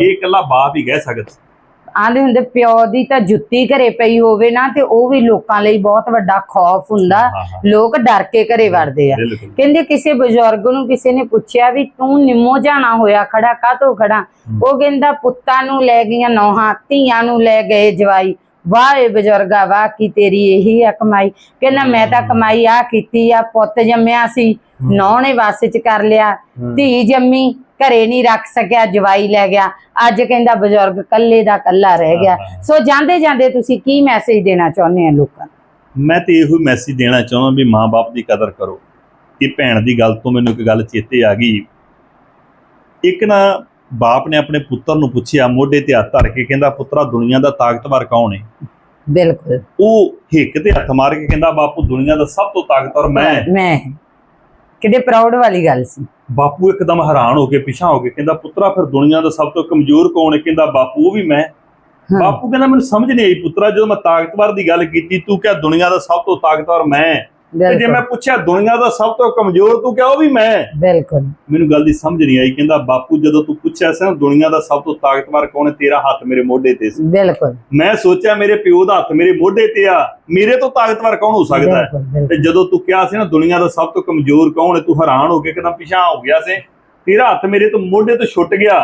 ਇਹ ਇਕੱਲਾ ਬਾਪ ਹੀ ਕਹਿ ਸਕਦਾ। ਆਂਦੇ ਹੁੰਦੇ ਪਿਓ ਦੀ ਤਾਂ ਜੁੱਤੀ ਘਰੇ ਪਈ ਹੋਵੇ ਨਾ ਤੇ ਉਹ ਵੀ ਲੋਕਾਂ ਲਈ ਬਹੁਤ ਵੱਡਾ ਖੌਫ ਹੁੰਦਾ। ਲੋਕ ਡਰ ਕੇ ਘਰੇ ਵੜਦੇ ਆ। ਕਹਿੰਦੇ ਕਿਸੇ ਬਜ਼ੁਰਗ ਨੂੰ ਕਿਸੇ ਨੇ ਪੁੱਛਿਆ ਵੀ ਤੂੰ ਨਿੰਮੋ ਜਾਣਾ ਹੋਇਆ? ਖੜਾ ਕਾਹਤੋਂ ਖੜਾ? ਉਹ ਕਹਿੰਦਾ ਪੁੱਤਾਂ ਨੂੰ ਲੈ ਗਈਆਂ ਨੌਹਾਂ ਧੀਆਂ ਨੂੰ ਲੈ ਗਏ ਜਵਾਈ। ਵਾਹ ਏ ਬਜ਼ੁਰਗਾ ਵਾਹ ਕੀ ਤੇਰੀ ਇਹੀ ਆ ਕਮਾਈ। ਕਹਿੰਦਾ ਮੈਂ ਤਾਂ ਕਮਾਈ ਆ ਕੀਤੀ ਆ ਪੁੱਤ ਜੰਮਿਆ ਸੀ ਨੌ ਨੇ ਵਾਸ ਚ ਕਰ ਲਿਆ। ਧੀ ਜੰਮੀ ਘਰੇ ਨਹੀਂ ਰੱਖ ਸਕਿਆ ਜਵਾਈ ਲੈ ਗਿਆ। ਅੱਜ ਕਹਿੰਦਾ ਬਜ਼ੁਰਗ ਕੱਲੇ ਦਾ ਕੱਲਾ ਰਹਿ ਗਿਆ। ਸੋ ਜਾਂਦੇ ਜਾਂਦੇ ਤੁਸੀਂ ਕੀ ਮੈਸੇਜ ਦੇਣਾ ਚਾਹੁੰਦੇ ਆ ਲੋਕਾਂ ਨੂੰ? ਮੈਂ ਤੇ ਇਹੋ ਮੈਸੇਜ ਦੇਣਾ ਚਾਹੁੰਦਾ ਵੀ ਮਾਂ-ਬਾਪ ਦੀ ਕਦਰ ਕਰੋ। ਇਹ ਭੈਣ ਦੀ ਗੱਲ ਤੋਂ ਮੈਨੂੰ ਇੱਕ ਗੱਲ ਚੇਤੇ ਆ ਗਈ। ਇੱਕ ਨਾ ਬਾਪ ਨੇ ਆਪਣੇ ਪੁੱਤਰ ਨੂੰ ਪੁੱਛਿਆ ਮੋਢੇ ਤੇ ਹੱਥ ਧਰ ਕੇ ਕਹਿੰਦਾ ਪੁੱਤਰਾ ਦੁਨੀਆ ਦਾ ਤਾਕਤਵਰ ਕੌਣ ਹੈ ਬਿਲਕੁਲ। ਉਹ ਹਿੱਕ ਤੇ ਹੱਥ ਮਾਰ ਕੇ ਕਹਿੰਦਾ ਬਾਪੂ ਦੁਨੀਆ ਦਾ ਸਭ ਤੋਂ ਤਾਕਤਵਰ ਮੈਂ ਮੈਂ ਕਿਤੇ ਪ੍ਰਾਊਡ ਵਾਲੀ ਗੱਲ ਸੀ। ਬਾਪੂ ਇੱਕਦਮ ਹੈਰਾਨ ਹੋ ਕੇ ਪਿਛਾਂ ਹੋ ਕੇ ਕਹਿੰਦਾ ਪੁੱਤਰਾ ਫਿਰ ਦੁਨੀਆ ਦਾ ਸਭ ਤੋਂ ਕਮਜ਼ੋਰ ਕੌਣ ਹੈ ਕਹਿੰਦਾ ਬਾਪੂ ਉਹ ਵੀ ਮੈਂ ਬਾਪੂ ਕਹਿੰਦਾ ਮੈਨੂੰ ਸਮਝ ਨਹੀਂ ਆਈ ਪੁੱਤਰਾ ਜਦੋਂ ਮੈਂ ਤਾਕਤਵਰ ਦੀ ਗੱਲ ਕੀਤੀ ਤੂੰ ਕਿਹਾ ਦੁਨੀਆ ਦਾ ਸਭ ਤੋਂ ਤਾਕਤਵਰ ਮੈਂ ਤੇ ਜੇ ਮੈਂ ਪੁੱਛਿਆ ਦੁਨੀਆ ਦਾ ਸਭ ਤੋਂ ਕਮਜ਼ੋਰ ਤੂੰ ਕਿਹਾ ਉਹ ਵੀ ਮੈਂ? ਬਿਲਕੁਲ। ਮੈਨੂੰ ਗੱਲ ਦੀ ਸਮਝ ਨਹੀਂ ਆਈ ਕਹਿੰਦਾ ਬਾਪੂ ਜਦੋਂ ਤੂੰ ਪੁੱਛਿਆ ਸੀ ਨਾ ਦੁਨੀਆ ਦਾ ਸਭ ਤੋਂ ਤਾਕਤਵਰ ਕੌਣ ਹੈ ਤੇਰਾ ਹੱਥ ਮੇਰੇ ਮੋਢੇ ਤੇ ਸੀ। ਬਿਲਕੁਲ। ਮੈਂ ਸੋਚਿਆ ਮੇਰੇ ਪਿਓ ਦਾ ਹੱਥ ਮੇਰੇ ਮੋਢੇ ਤੇ ਆ ਮੇਰੇ ਤੋਂ ਤਾਕਤਵਰ ਕੌਣ ਹੋ ਸਕਦਾ ਹੈ? ਤੇ ਜਦੋਂ ਤੂੰ ਕਿਹਾ ਸੀ ਨਾ ਦੁਨੀਆ ਦਾ ਸਭ ਤੋਂ ਕਮਜ਼ੋਰ ਕੌਣ ਹੈ ਤੂੰ ਹੈਰਾਨ ਹੋ ਕੇ ਕਹਿੰਦਾ ਪਿਛਾਂ ਹੋ ਗਿਆ ਸੀ। ਤੇਰਾ ਹੱਥ ਮੇਰੇ ਤੋਂ ਮੋਢੇ ਤੋਂ ਛੁੱਟ ਗਿਆ।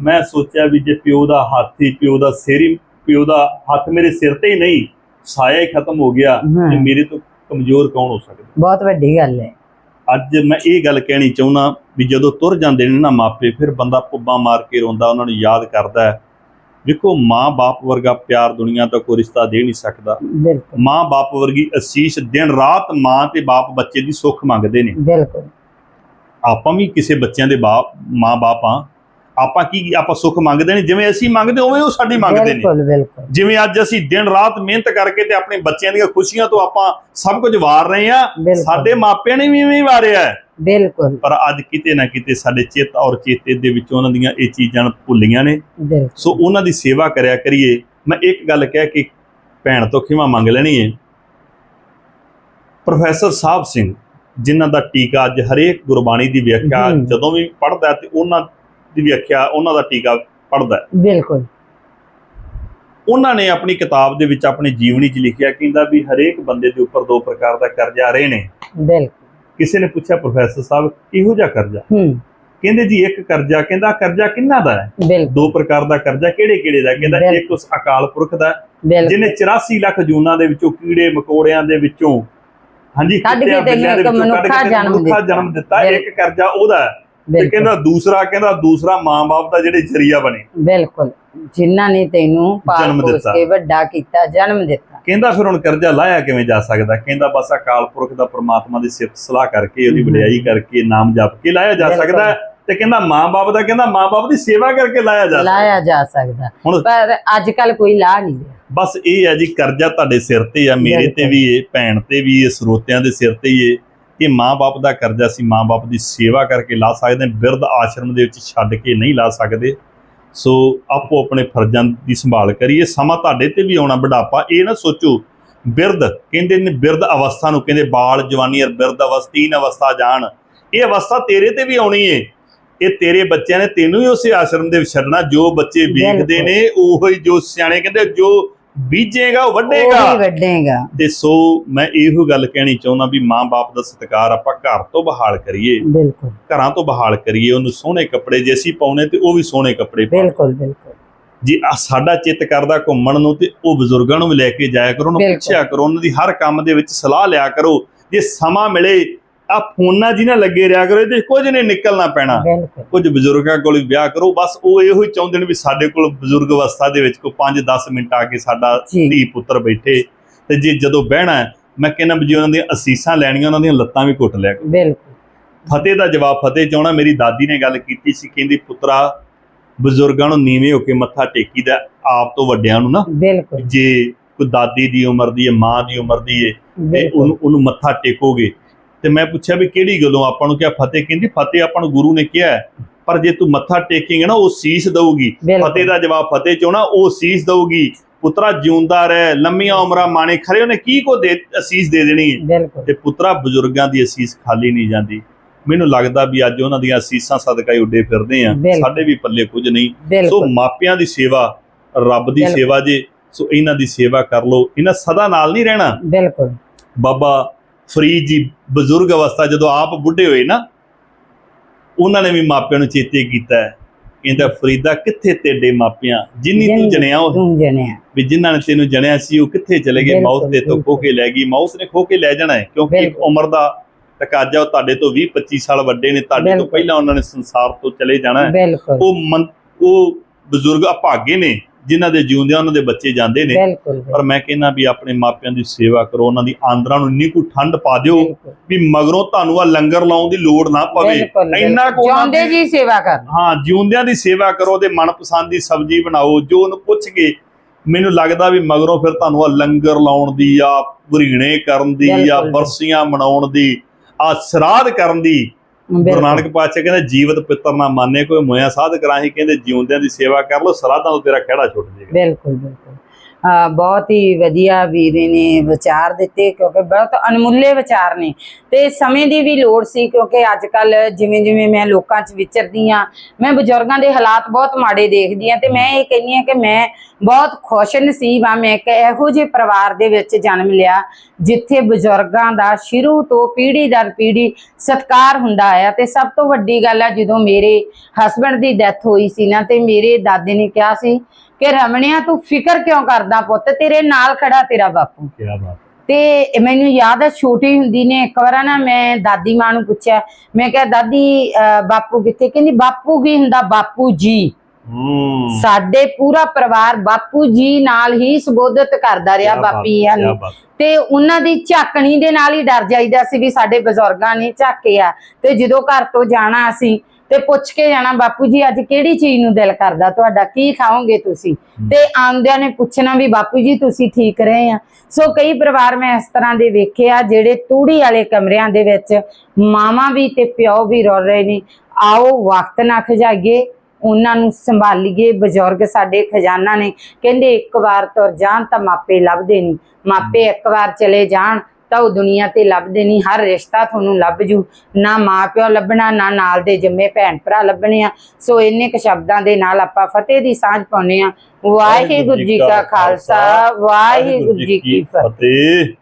ਮੈਂ ਸੋਚਿਆ ਵੀ ਜੇ ਪਿਓ ਦਾ ਹੱਥ ਹੀ ਪਿਓ ਦਾ ਸਿਰ ਹੀ ਪਿਓ ਦਾ ਹੱਥ ਮੇਰੇ ਸਿਰ ਤੇ ਹੀ ਨਹੀਂ ਸਾਇਆ ਹੀ ਖਤਮ ਹੋ ਗਿਆ। ਤੇ ਮੇਰੇ ਤੋਂ ਕਮਜ਼ੋਰ ਕੌਣ ਹੋ ਸਕਦਾ? ਬਹੁਤ ਵੱਡੀ ਗੱਲ ਹੈ। ਅੱਜ ਮੈਂ ਇਹ ਗੱਲ ਕਹਿਣੀ ਚਾਹੁੰਦਾ ਵੀ ਜਦੋਂ ਤੁਰ ਜਾਂਦੇ ਨੇ ਨਾ ਮਾਪੇ ਫਿਰ ਬੰਦਾ ਪੁੱਬਾਂ ਮਾਰ ਕੇ ਰੋਂਦਾ ਉਹਨਾਂ ਨੂੰ ਯਾਦ ਕਰਦਾ ਹੈ। ਵੇਖੋ ਮਾਂ-ਬਾਪ ਵਰਗਾ ਪਿਆਰ ਦੁਨੀਆ ਤੋਂ ਕੋਈ ਰਿਸ਼ਤਾ ਦੇ ਨਹੀਂ ਸਕਦਾ। ਬਿਲਕੁਲ। ਮਾਂ-ਬਾਪ ਵਰਗੀ ਅਸੀਸ ਦਿਨ ਰਾਤ ਮਾਂ ਤੇ ਬਾਪ ਬੱਚੇ ਦੀ ਸੁੱਖ ਮੰਗਦੇ ਨੇ। ਬਿਲਕੁਲ। ਆਪਾਂ ਵੀ ਕਿਸੇ ਬੱਚਿਆਂ ਦੇ ਬਾਪ ਮਾਂ-ਬਾਪ ਆ ਆਪਾਂ ਕੀ ਆਪਾਂ ਸੁੱਖ ਮੰਗਦੇ ਨੇ? ਜਿਵੇਂ ਅਸੀਂ ਮੰਗਦੇ ਉਵੇਂ ਉਹ ਸਾਡੀ ਮੰਗਦੇ ਨੇ। ਬਿਲਕੁਲ ਬਿਲਕੁਲ। ਜਿਵੇਂ ਅੱਜ ਅਸੀਂ ਦਿਨ ਰਾਤ ਮਿਹਨਤ ਕਰਕੇ ਤੇ ਆਪਣੇ ਬੱਚਿਆਂ ਦੀਆਂ ਖੁਸ਼ੀਆਂ ਤੋਂ ਆਪਾਂ ਸਭ ਕੁਝ ਵਾਰ ਰਹੇ ਆ ਬਿਲਕੁਲ। ਸਾਡੇ ਮਾਪਿਆਂ ਨੇ ਵੀ ਇਵੇਂ ਹੀ ਵਾਰਿਆ ਹੈ। ਬਿਲਕੁਲ। ਪਰ ਅੱਜ ਕਿਤੇ ਨਾ ਕਿਤੇ ਸਾਡੇ ਚਿੱਤ ਔਰ ਚੇਤੇ ਦੇ ਵਿੱਚ ਉਹਨਾਂ ਦੀਆਂ ਇਹ ਚੀਜ਼ਾਂ ਭੁੱਲੀਆਂ ਨੇ। ਬਿਲਕੁਲ। ਸੋ ਉਹਨਾਂ ਦੀ ਸੇਵਾ ਕਰਿਆ ਕਰੀਏ। ਮੈਂ ਇੱਕ ਗੱਲ ਕਹਿ ਕੇ ਭੈਣ ਤੋਂ ਖਿਮਾ ਮੰਗ ਲੈਣੀ ਹੈ ਪ੍ਰੋਫੈਸਰ ਸਾਹਿਬ ਸਿੰਘ ਜਿਨ੍ਹਾਂ ਦਾ ਟੀਕਾ ਅੱਜ ਹਰੇਕ ਗੁਰਬਾਣੀ ਦੀ ਵਿਆਖਿਆ ਹਮ। ਜਦੋਂ ਵੀ ਪੜ੍ਹਦਾ ਤੇ ਉਹਨਾਂ ਦੀ ਵਿਆਖਿਆ ਉਹਨਾਂ ਦਾ ਟੀਕਾ ਪੜ੍ਹਦਾ ਬਿਲਕੁਲ। ਉਹਨਾਂ ਨੇ ਆਪਣੀ ਕਿਤਾਬ ਦੇ ਵਿੱਚ ਆਪਣੀ ਜੀਵਨੀ 'ਚ ਲਿਖਿਆ ਕਹਿੰਦਾ ਵੀ ਹਰੇਕ ਬੰਦੇ ਦੇ ਉੱਪਰ ਦੋ ਪ੍ਰਕਾਰ ਦਾ ਕਰਜ਼ਾ ਰਹੇ ਨੇ। ਬਿਲਕੁਲ। ਕਿਸੇ ਨੇ ਪੁੱਛਿਆ ਪ੍ਰੋਫੈਸਰ ਸਾਹਿਬ ਕਿਹੋ ਜਿਹਾ ਕਰਜ਼ਾ? ਹੂੰ। ਕਹਿੰਦੇ ਜੀ ਇੱਕ ਕਰਜ਼ਾ ਕਹਿੰਦਾ ਕਰਜ਼ਾ ਕਿੰਨਾ ਦਾ ਹੈ? ਬਿਲਕੁਲ। ਦੋ ਪ੍ਰਕਾਰ ਦਾ ਕਰਜ਼ਾ ਕਿਹੜੇ ਕਿਹੜੇ ਦਾ ਕਹਿੰਦਾ ਬਿਲਕੁਲ। ਇੱਕ ਉਸ ਅਕਾਲ ਪੁਰਖ ਦਾ ਬਿਲਕੁਲ। ਜਿਹਨੇ 84 ਲੱਖ ਜੂਨਾਂ ਦੇ ਵਿੱਚੋਂ ਕੀੜੇ ਮਕੌੜਿਆਂ ਦੇ ਵਿੱਚੋਂ ਹਾਂਜੀ ਕੱਢ ਕੇ ਕੁੱਤਿਆਂ, ਤੈਨੂੰ ਬਿੱਲਿਆਂ ਦੇ ਇੱਕ ਵਿੱਚੋਂ ਕੱਢ ਕੇ ਮਨੁੱਖਾ ਜਨਮ ਮਨੁੱਖਾ ਦਿੱਤਾ। ਜਨਮ ਦਿੱਤਾ ਇੱਕ ਕਰਜ਼ਾ ਉਹਦਾ ਹੈ। ਤੇ ਕਹਿੰਦਾ ਦੂਸਰਾ ਕਹਿੰਦਾ ਦੂਸਰਾ ਮਾਂ-ਬਾਪ ਦਾ ਜਿਹੜੇ ਜਰੀਆ ਬਣੇ। ਬਿਲਕੁਲ। ਜਿਨ੍ਹਾਂ ਨੇ ਤੈਨੂੰ ਜਨਮ ਦਿੱਤਾ। ਕੇ ਵੱਡਾ ਕੀਤਾ ਜਨਮ ਦਿੱਤਾ। ਕਹਿੰਦਾ ਫਿਰ ਹੁਣ ਕਰਜ਼ਾ ਲਾਇਆ ਕਿਵੇਂ ਜਾ ਸਕਦਾ? ਕਹਿੰਦਾ ਬਸ ਅਕਾਲ ਪੁਰਖ ਦਾ ਪ੍ਰਮਾਤਮਾ ਦੀ ਸਿਫਤ ਸਲਾਹ ਕਰਕੇ ਉਹਦੀ। ਵਡਿਆਈ ਕਰਕੇ ਨਾਮ ਜਪ ਕੇ ਲਾਇਆ ਜਾ। ਸਕਦਾ ਤੇ ਕਹਿੰਦਾ ਮਾਂ-ਬਾਪ ਦਾ ਕਹਿੰਦਾ ਮਾਂ-ਬਾਪ ਦੀ ਸੇਵਾ ਕਰਕੇ ਲਾਇਆ ਜਾ ਸਕਦਾ। ਲਾਇਆ ਜਾ ਸਕਦਾ। ਪਰ ਅੱਜ ਕੱਲ ਕੋਈ ਲਾ ਨਹੀਂ ਬਸ ਇਹ ਹੈ ਜੀ ਕਰਜ਼ਾ ਤੁਹਾਡੇ ਸਿਰ ਤੇ ਆ ਮੇਰੇ ਤੇ। ਵੀ ਇਹ ਭੈਣ ਤੇ ਵੀ ਇਹ ਸਰੋਤਿਆਂ ਦੇ ਸਿਰ ਤੇ ਹੀ ਇਹ ਕਿ ਮਾਂ-ਬਾਪ ਦਾ ਕਰਜ਼ਾ ਸੀ ਮਾਂ-ਬਾਪ ਦੀ ਸੇਵਾ ਕਰਕੇ ਲਾ ਸਕਦੇ ਹਾਂ ਬਿਰਧ ਆਸ਼ਰਮ ਦੇ ਵਿੱਚ ਛੱਡ ਕੇ ਨਹੀਂ ਲਾ ਸਕਦੇ। ਸੋ ਆਪੋ ਆਪਣੇ ਫਰਜ਼ਾਂ ਦੀ ਸੰਭਾਲ ਕਰੀਏ। ਸਮਾਂ ਤੁਹਾਡੇ ਤੇ ਵੀ ਆਉਣਾ ਬੁਢਾਪਾ। ਇਹ ਨਾ ਸੋਚੋ ਬਿਰਧ ਕਹਿੰਦੇ ਨੇ ਬਿਰਧ ਅਵਸਥਾ ਨੂੰ ਕਹਿੰਦੇ ਬਾਲ ਜਵਾਨੀ ਔਰ ਬਿਰਧ ਅਵਸਥੀਨ ਅਵਸਥਾ ਜਾਣ। ਇਹ ਅਵਸਥਾ ਤੇਰੇ ਤੇ ਵੀ ਆਉਣੀ ਏ। ਇਹ ਤੇਰੇ ਬੱਚਿਆਂ ਨੇ ਤੈਨੂੰ ਹੀ ਉਸੇ ਆਸ਼ਰਮ ਦੇ ਵਿੱਚ ਛੱਡਣਾ। ਜੋ ਬੱਚੇ ਵੇਖਦੇ। ਨੇ ਉਹੀ ਜੋ ਸਿਆਣੇ ਕਹਿੰਦੇ ਜੋ ਬੀਜੇਗਾ ਉਹ ਵੱਢੇਗਾ ਉਹ ਵੀ ਵੱਡੇਗਾ ਤੇ ਸੋ ਮੈਂ ਇਹੋ ਗੱਲ ਕਹਿਣੀ ਚਾਹੁੰਦਾ ਵੀ ਮਾਂ-ਬਾਪ ਦਾ ਸਤਿਕਾਰ ਆਪਾਂ ਘਰ ਤੋਂ ਬਹਾਲ ਕਰੀਏ। ਬਿਲਕੁਲ। ਘਰਾਂ ਤੋਂ ਬਹਾਲ ਕਰੀਏ ਉਹਨੂੰ ਸੋਹਣੇ ਕੱਪੜੇ ਜੇ ਅਸੀਂ ਪਾਉਣੇ ਤੇ ਉਹ ਵੀ ਸੋਹਣੇ ਕੱਪੜੇ ਪਾਉਣ। ਬਿਲਕੁਲ ਬਿਲਕੁਲ। ਜੇ ਆ ਸਾਡਾ ਚਿੱਤ ਕਰਦਾ ਘੁੰਮਣ ਨੂੰ ਤੇ ਉਹ ਬਜ਼ੁਰਗਾਂ ਨੂੰ ਵੀ ਲੈ ਕੇ ਜਾਇਆ ਕਰੋ ਉਹਨੂੰ। ਪੁੱਛਿਆ ਕਰੋ ਉਹਨਾਂ ਦੀ ਹਰ ਕੰਮ ਦੇ ਵਿੱਚ ਸਲਾਹ ਲਿਆ ਕਰੋ। ਜੇ ਸਮਾਂ ਮਿਲੇ ਆ ਫੋਨਾਂ ਜੀ ਨਾਲ ਲੱਗੇ ਰਿਹਾ ਕਰੋ ਇਹਦੇ ਕੁਝ ਨਹੀਂ ਨਿਕਲਣਾ ਪੈਣਾ। ਕੁਝ ਬਜ਼ੁਰਗਾਂ ਕੋਲ ਵੀ ਵਿਆਹ ਕਰੋ ਬਸ ਉਹ ਇਹੋ ਹੀ ਚਾਹੁੰਦੇ ਨੇ ਵੀ ਸਾਡੇ ਕੋਲ ਬਜ਼ੁਰਗ ਅਵਸਥਾ ਦੇ ਵਿੱਚ ਕੋਈ 5-10 ਮਿੰਟ ਆ ਕੇ ਸਾਡਾ। ਧੀ ਪੁੱਤਰ ਬੈਠੇ ਤੇ ਜੇ ਜਦੋਂ ਬਹਿਣਾ ਮੈਂ ਕਹਿੰਦਾ ਵੀ ਉਹਨਾਂ ਦੀਆਂ ਅਸੀਸਾਂ ਲੈਣੀਆਂ ਉਹਨਾਂ ਦੀਆਂ ਲੱਤਾਂ ਵੀ ਘੁੱਟ ਲਿਆ ਬਿਲਕੁਲ। ਫਤਿਹ ਦਾ ਜਵਾਬ ਫਤਿਹ ਚਾਹਣਾ ਮੇਰੀ ਦਾਦੀ ਨੇ ਗੱਲ ਕੀਤੀ ਸੀ ਕਹਿੰਦੀ ਪੁੱਤਰਾ ਬਜ਼ੁਰਗਾਂ ਨੂੰ ਨੀਵੇਂ ਹੋ ਕੇ ਮੱਥਾ ਟੇਕੀਦਾ ਆਪ ਤੋਂ ਵੱਡਿਆਂ ਨੂੰ ਨਾ। ਬਿਲਕੁਲ। ਜੇ ਕੋਈ ਦਾਦੀ ਦੀ ਉਮਰ ਦੀ ਹੈ ਮਾਂ ਦੀ ਉਮਰ ਦੀ ਹੈ ਤੇ ਉਹਨੂੰ ਉਹਨੂੰ ਮੱਥਾ ਟੇਕੋਗੇ ਤੇ ਮੈਂ ਪੁੱਛਿਆ ਵੀ ਕਿਹੜੀ ਗੱਲੋਂ ਆਪਾਂ ਨੂੰ ਕਿਹਾ ਫਤਿਹ? ਕਹਿੰਦੀ ਫਤਿਹ ਆਪਾਂ ਨੂੰ ਗੁਰੂ ਨੇ ਕਿਹਾ ਪਰ ਜੇ ਤੂੰ ਮੱਥਾ ਟੇਕੇਂਗਾ ਨਾ ਉਹ ਸੀਸ ਦਊਗੀ। ਫਤਿਹ ਦਾ ਜਵਾਬ ਫਤਿਹ ਚੋਂ ਨਾ ਉਹ ਸੀਸ ਦਊਗੀ। ਪੁੱਤਰਾ ਜਿਉਂਦਾ ਰਹਿ ਲੰਮੀਆਂ ਉਮਰਾਂ ਮਾਣੇ ਖਰੇ ਉਹਨੇ ਕੀ ਕੋ ਦੇ ਅਸੀਸ ਦੇ ਦੇਣੀ ਹੈ? ਤੇ ਪੁੱਤਰਾ ਬਜ਼ੁਰਗਾਂ ਦੀ ਅਸੀਸ ਖਾਲੀ ਨਹੀਂ ਜਾਂਦੀ। ਮੈਨੂੰ ਲੱਗਦਾ ਵੀ ਅੱਜ ਉਹਨਾਂ ਦੀਆਂ ਅਸੀਸਾਂ ਸਦਕਾ ਹੀ ਉੱਡੇ ਫਿਰਦੇ ਆ। ਸਾਡੇ ਵੀ ਪੱਲੇ ਕੁਝ ਨਹੀਂ। ਸੋ ਮਾਪਿਆਂ ਦੀ ਸੇਵਾ ਰੱਬ ਦੀ। ਸੇਵਾ ਜੇ ਸੋ ਇਹਨਾਂ ਦੀ ਸੇਵਾ ਕਰ ਲਓ। ਇਹਨਾਂ ਸਦਾ ਨਾਲ ਨਹੀਂ ਰਹਿਣਾ। ਬਿਲਕੁਲ। ਬਾਬਾ ਫਰੀਦ ਜੀ ਬਜ਼ੁਰਗ ਅਵਸਥਾ ਜਦੋਂ ਆਪ ਬੁੱਢੇ ਹੋਏ ਨਾ ਉਹਨਾਂ ਨੇ ਵੀ ਮਾਪਿਆਂ ਨੂੰ ਚੇਤੇ ਕੀਤਾ ਹੈ ਕਹਿੰਦਾ ਫਰੀਦਾ ਕਿੱਥੇ ਤੇਡੇ ਮਾਪਿਆਂ ਜਿੰਨੀ ਤੂੰ ਜਣਿਆ ਉਹ ਤੂੰ ਜਣਿਆ। ਵੀ ਜਿਨ੍ਹਾਂ ਨੇ ਤੈਨੂੰ ਜਣਿਆ ਸੀ ਉਹ ਕਿੱਥੇ ਚਲੇ ਗਏ? ਮੌਤ ਦੇ ਤੋਂ ਖੋ ਕੇ ਲੈ ਗਈ। ਮੌਤ ਨੇ ਖੋ ਕੇ ਲੈ ਜਾਣਾ ਹੈ ਕਿਉਂਕਿ ਇੱਕ। ਉਮਰ ਦਾ ਤਕਾਜ਼ਾ ਉਹ ਤੁਹਾਡੇ ਤੋਂ 20 25 ਸਾਲ ਵੱਡੇ ਨੇ ਤੁਹਾਡੇ ਤੋਂ। ਪਹਿਲਾਂ ਉਹਨਾਂ ਨੇ ਸੰਸਾਰ ਤੋਂ ਚਲੇ ਜਾਣਾ ਹੈ। ਉਹ ਉਹ ਬਜ਼ੁਰਗ ਅਭਾਗੇ ਨੇ ਜਿਨ੍ਹਾਂ ਦੇ ਜਿਉਂਦਿਆਂ ਉਹਨਾਂ ਦੇ ਬੱਚੇ ਜਾਂਦੇ ਨੇ। ਬਿਲਕੁਲ ਪਰ ਮੈਂ ਕਹਿੰਦਾ ਵੀ ਆਪਣੇ ਮਾਪਿਆਂ ਦੀ ਸੇਵਾ ਕਰੋ ਉਹਨਾਂ ਦੀ ਆਂਦਰਾਂ ਨੂੰ ਇੰਨੀ ਕੁ ਠੰਡ ਪਾ ਦਿਓ ਬਿਲਕੁਲ। ਵੀ ਮਗਰੋਂ ਤੁਹਾਨੂੰ ਆ ਲੰਗਰ ਲਾਉਣ ਦੀ ਲੋੜ ਨਾ ਪਵੇ। ਬਿਲਕੁਲ ਇੰਨਾ ਕੁ ਉਹਨਾਂ ਚਾਹੁੰਦੇ ਦੀ- ਜੀ ਸੇਵਾ ਕਰ। ਹਾਂ ਜਿਉਂਦਿਆਂ ਦੀ ਸੇਵਾ ਕਰੋ ਉਹਦੇ ਮਨਪਸੰਦ ਦੀ ਸਬਜ਼ੀ ਬਣਾਓ ਜੋ ਉਹਨੂੰ ਪੁੱਛ ਕੇ ਮੈਨੂੰ ਲੱਗਦਾ ਵੀ ਮਗਰੋਂ ਫਿਰ ਤੁਹਾਨੂੰ ਆ ਲੰਗਰ ਲਾਉਣ ਦੀ ਆ ਵਰੀਣੇ ਕਰਨ ਦੀ ਆ ਬਿਲਕੁਲ। ਬਰਸੀਆਂ ਮਨਾਉਣ ਦੀ ਆ ਸ਼ਰਾਧ ਕਰਨ ਦੀ ਗੁਰੂ ਨਾਨਕ ਪਾਤਸ਼ਾਹ ਕਹਿੰਦੇ ਜੀਵਤ ਪਿੱਤਰ ਨਾ ਮੰਨੇ ਕੋਈ ਮੋਇਆ ਸਾਧ ਕਰਾਹੀ ਕਹਿੰਦੇ ਜਿਉਂਦਿਆਂ ਦੀ ਸੇਵਾ ਕਰ ਲੋ ਸ਼ਰਾਧਾਂ ਤੋਂ ਤੇਰਾ ਖਿਹੜਾ ਛੁੱਟ ਜਾਏਗਾ। ਬਿਲਕੁਲ ਬਿਲਕੁਲ। ਬਹੁਤ ਹੀ ਵਧੀਆ ਵੀਰੇ ਨੇ ਵਿਚਾਰ ਦਿੱਤੇ ਕਿਉਂਕਿ ਬਹੁਤ ਅਨਮੁੱਲੇ ਵਿਚਾਰ ਨੇ। ਤੇ ਸਮੇਂ ਦੀ ਵੀ ਲੋੜ ਸੀ ਕਿਉਂਕਿ ਅੱਜ ਕੱਲ ਜਿਵੇਂ ਜਿਵੇਂ ਮੈਂ ਲੋਕਾਂ 'ਚ ਵਿਚਰਦੀ ਆ ਮੈਂ ਬਜ਼ੁਰਗਾਂ ਦੇ ਹਾਲਾਤ ਬਹੁਤ ਮਾੜੇ ਦੇਖਦੀ ਆ ਤੇ ਮੈਂ ਇਹ ਕਹਿੰਦੀ ਆ ਕਿ ਮੈਂ ਬਹੁਤ ਖੁਸ਼ ਨਸੀਬ ਆ ਮੈਂ ਕਿ ਇਹੋ ਜਿਹੇ ਪਰਿਵਾਰ ਦੇ ਵਿੱਚ ਜਨਮ ਲਿਆ ਜਿੱਥੇ ਬਜ਼ੁਰਗਾਂ ਦਾ ਸ਼ੁਰੂ ਤੋਂ ਪੀੜ੍ਹੀ ਦਰ ਪੀੜ੍ਹੀ ਸਤਕਾਰ ਹੁੰਦਾ ਆਇਆ ਤੇ ਸਭ ਤੋਂ ਵੱਡੀ ਗੱਲ ਆ ਜਦੋਂ ਮੇਰੇ ਹਸਬੰਡ ਦੀ ਡੈਥ ਹੋਈ ਸੀ ਨਾ ਤੇ ਮੇਰੇ ਦਾਦੇ ਨੇ ਕਿਹਾ ਸੀ ਕਿ ਰਮਣਿਆ ਤੂੰ ਫਿਕਰ ਕਿਉਂ ਕਰਦਾ ਪੁੱਤ? ਤੇਰੇ ਨਾਲ ਖੜਾ ਤੇਰਾ ਬਾਪੂ। ਕੀ ਬਾਤ ਤੇ ਮੈਨੂੰ ਯਾਦ ਹੈ ਛੋਟੀ ਹੁੰਦੀ ਨੇ ਇੱਕ ਵਾਰ ਨਾ ਮੈਂ ਦਾਦੀ ਮਾਂ ਨੂੰ ਪੁੱਛਿਆ। ਮੈਂ ਕਿਹਾ ਦਾਦੀ ਬਾਪੂ ਕਿੱਥੇ? ਕਹਿੰਦੀ ਬਾਪੂ ਕੀ ਹੁੰਦਾ? ਬਾਪੂ ਜੀ। ਸਾਡੇ ਪੂਰਾ ਪਰਿਵਾਰ ਬਾਪੂ ਜੀ ਨਾਲ ਹੀ ਸੰਬੋਧਿਤ ਕਰਦਾ ਰਿਹਾ ਬਾਪੀਆਂ ਨੂੰ। ਤੇ ਉਹਨਾਂ ਦੀ ਝਾਕਣੀ ਦੇ ਨਾਲ ਹੀ ਡਰ ਜਾਈਦਾ ਸੀ ਵੀ ਸਾਡੇ ਬਜ਼ੁਰਗਾਂ ਨੇ ਝਾਕਿਆ। ਤੇ ਜਦੋਂ ਘਰ ਤੋਂ ਜਾਣਾ ਅਸੀਂ ਤੇ ਪੁੱਛ ਕੇ ਜਾਣਾ ਬਾਪੂ ਜੀ ਅੱਜ ਕਿਹੜੀ ਚੀਜ਼ ਨੂੰ ਦਿਲ ਕਰਦਾ? ਤੁਹਾਡਾ ਕੀ ਖਾਓਗੇ ਤੁਸੀਂ? ਤੇ ਆਉਂਦਿਆਂ ਨੇ ਪੁੱਛਣਾ ਵੀ ਬਾਪੂ ਜੀ ਤੁਸੀਂ ਠੀਕ ਰਹੇ ਆ? ਸੋ ਕਈ ਪਰਿਵਾਰ ਮੈਂ ਇਸ ਤਰ੍ਹਾਂ ਦੇ ਵੇਖੇ ਆ ਜਿਹੜੇ ਤੂੜੀ ਵਾਲੇ ਕਮਰਿਆਂ ਦੇ ਵਿੱਚ ਮਾਵਾਂ ਵੀ ਤੇ ਪਿਓ ਵੀ ਰੋ ਰਹੇ ਨੇ। ਆਓ ਵਕਤ ਨਾ ਖਜਾਈਏ ਉਹਨਾਂ ਨੂੰ ਸੰਭਾਲੀਏ। ਬਜ਼ੁਰਗ ਸਾਡੇ ਖਜ਼ਾਨਾ ਨੇ ਕਹਿੰਦੇ ਇੱਕ ਵਾਰ ਤੁਰ ਜਾਣ ਤਾਂ ਮਾਪੇ ਲੱਭਦੇ ਨਹੀਂ ਮਾਪੇ ਇੱਕ ਵਾਰ ਚਲੇ ਜਾਣ ਤਾਂ ਤਾਂ ਉਹ ਦੁਨੀਆ ਤੇ ਲੱਭਦੇ ਨਹੀਂ ਹਰ ਰਿਸ਼ਤਾ ਤੁਹਾਨੂੰ ਲੱਭ ਜੂ। ਨਾ ਮਾਪਿਓ ਲੱਭਣਾ ਨਾ ਨਾਲ ਦੇ ਜੰਮੇ ਭੈਣ ਭਰਾ ਲੱਭਣੇ ਆ। ਸੋ ਇੰਨੇ ਕੁ ਸ਼ਬਦਾਂ ਦੇ ਨਾਲ ਆਪਾਂ ਫਤਿਹ ਦੀ ਸਾਂਝ ਪਾਉਂਦੇ ਆ ਵਾਹਿਗੁਰੂ ਜੀ ਕਾ ਖਾਲਸਾ ਵਾਹਿਗੁਰੂ ਜੀ ਕੀ ਫਤਿਹ।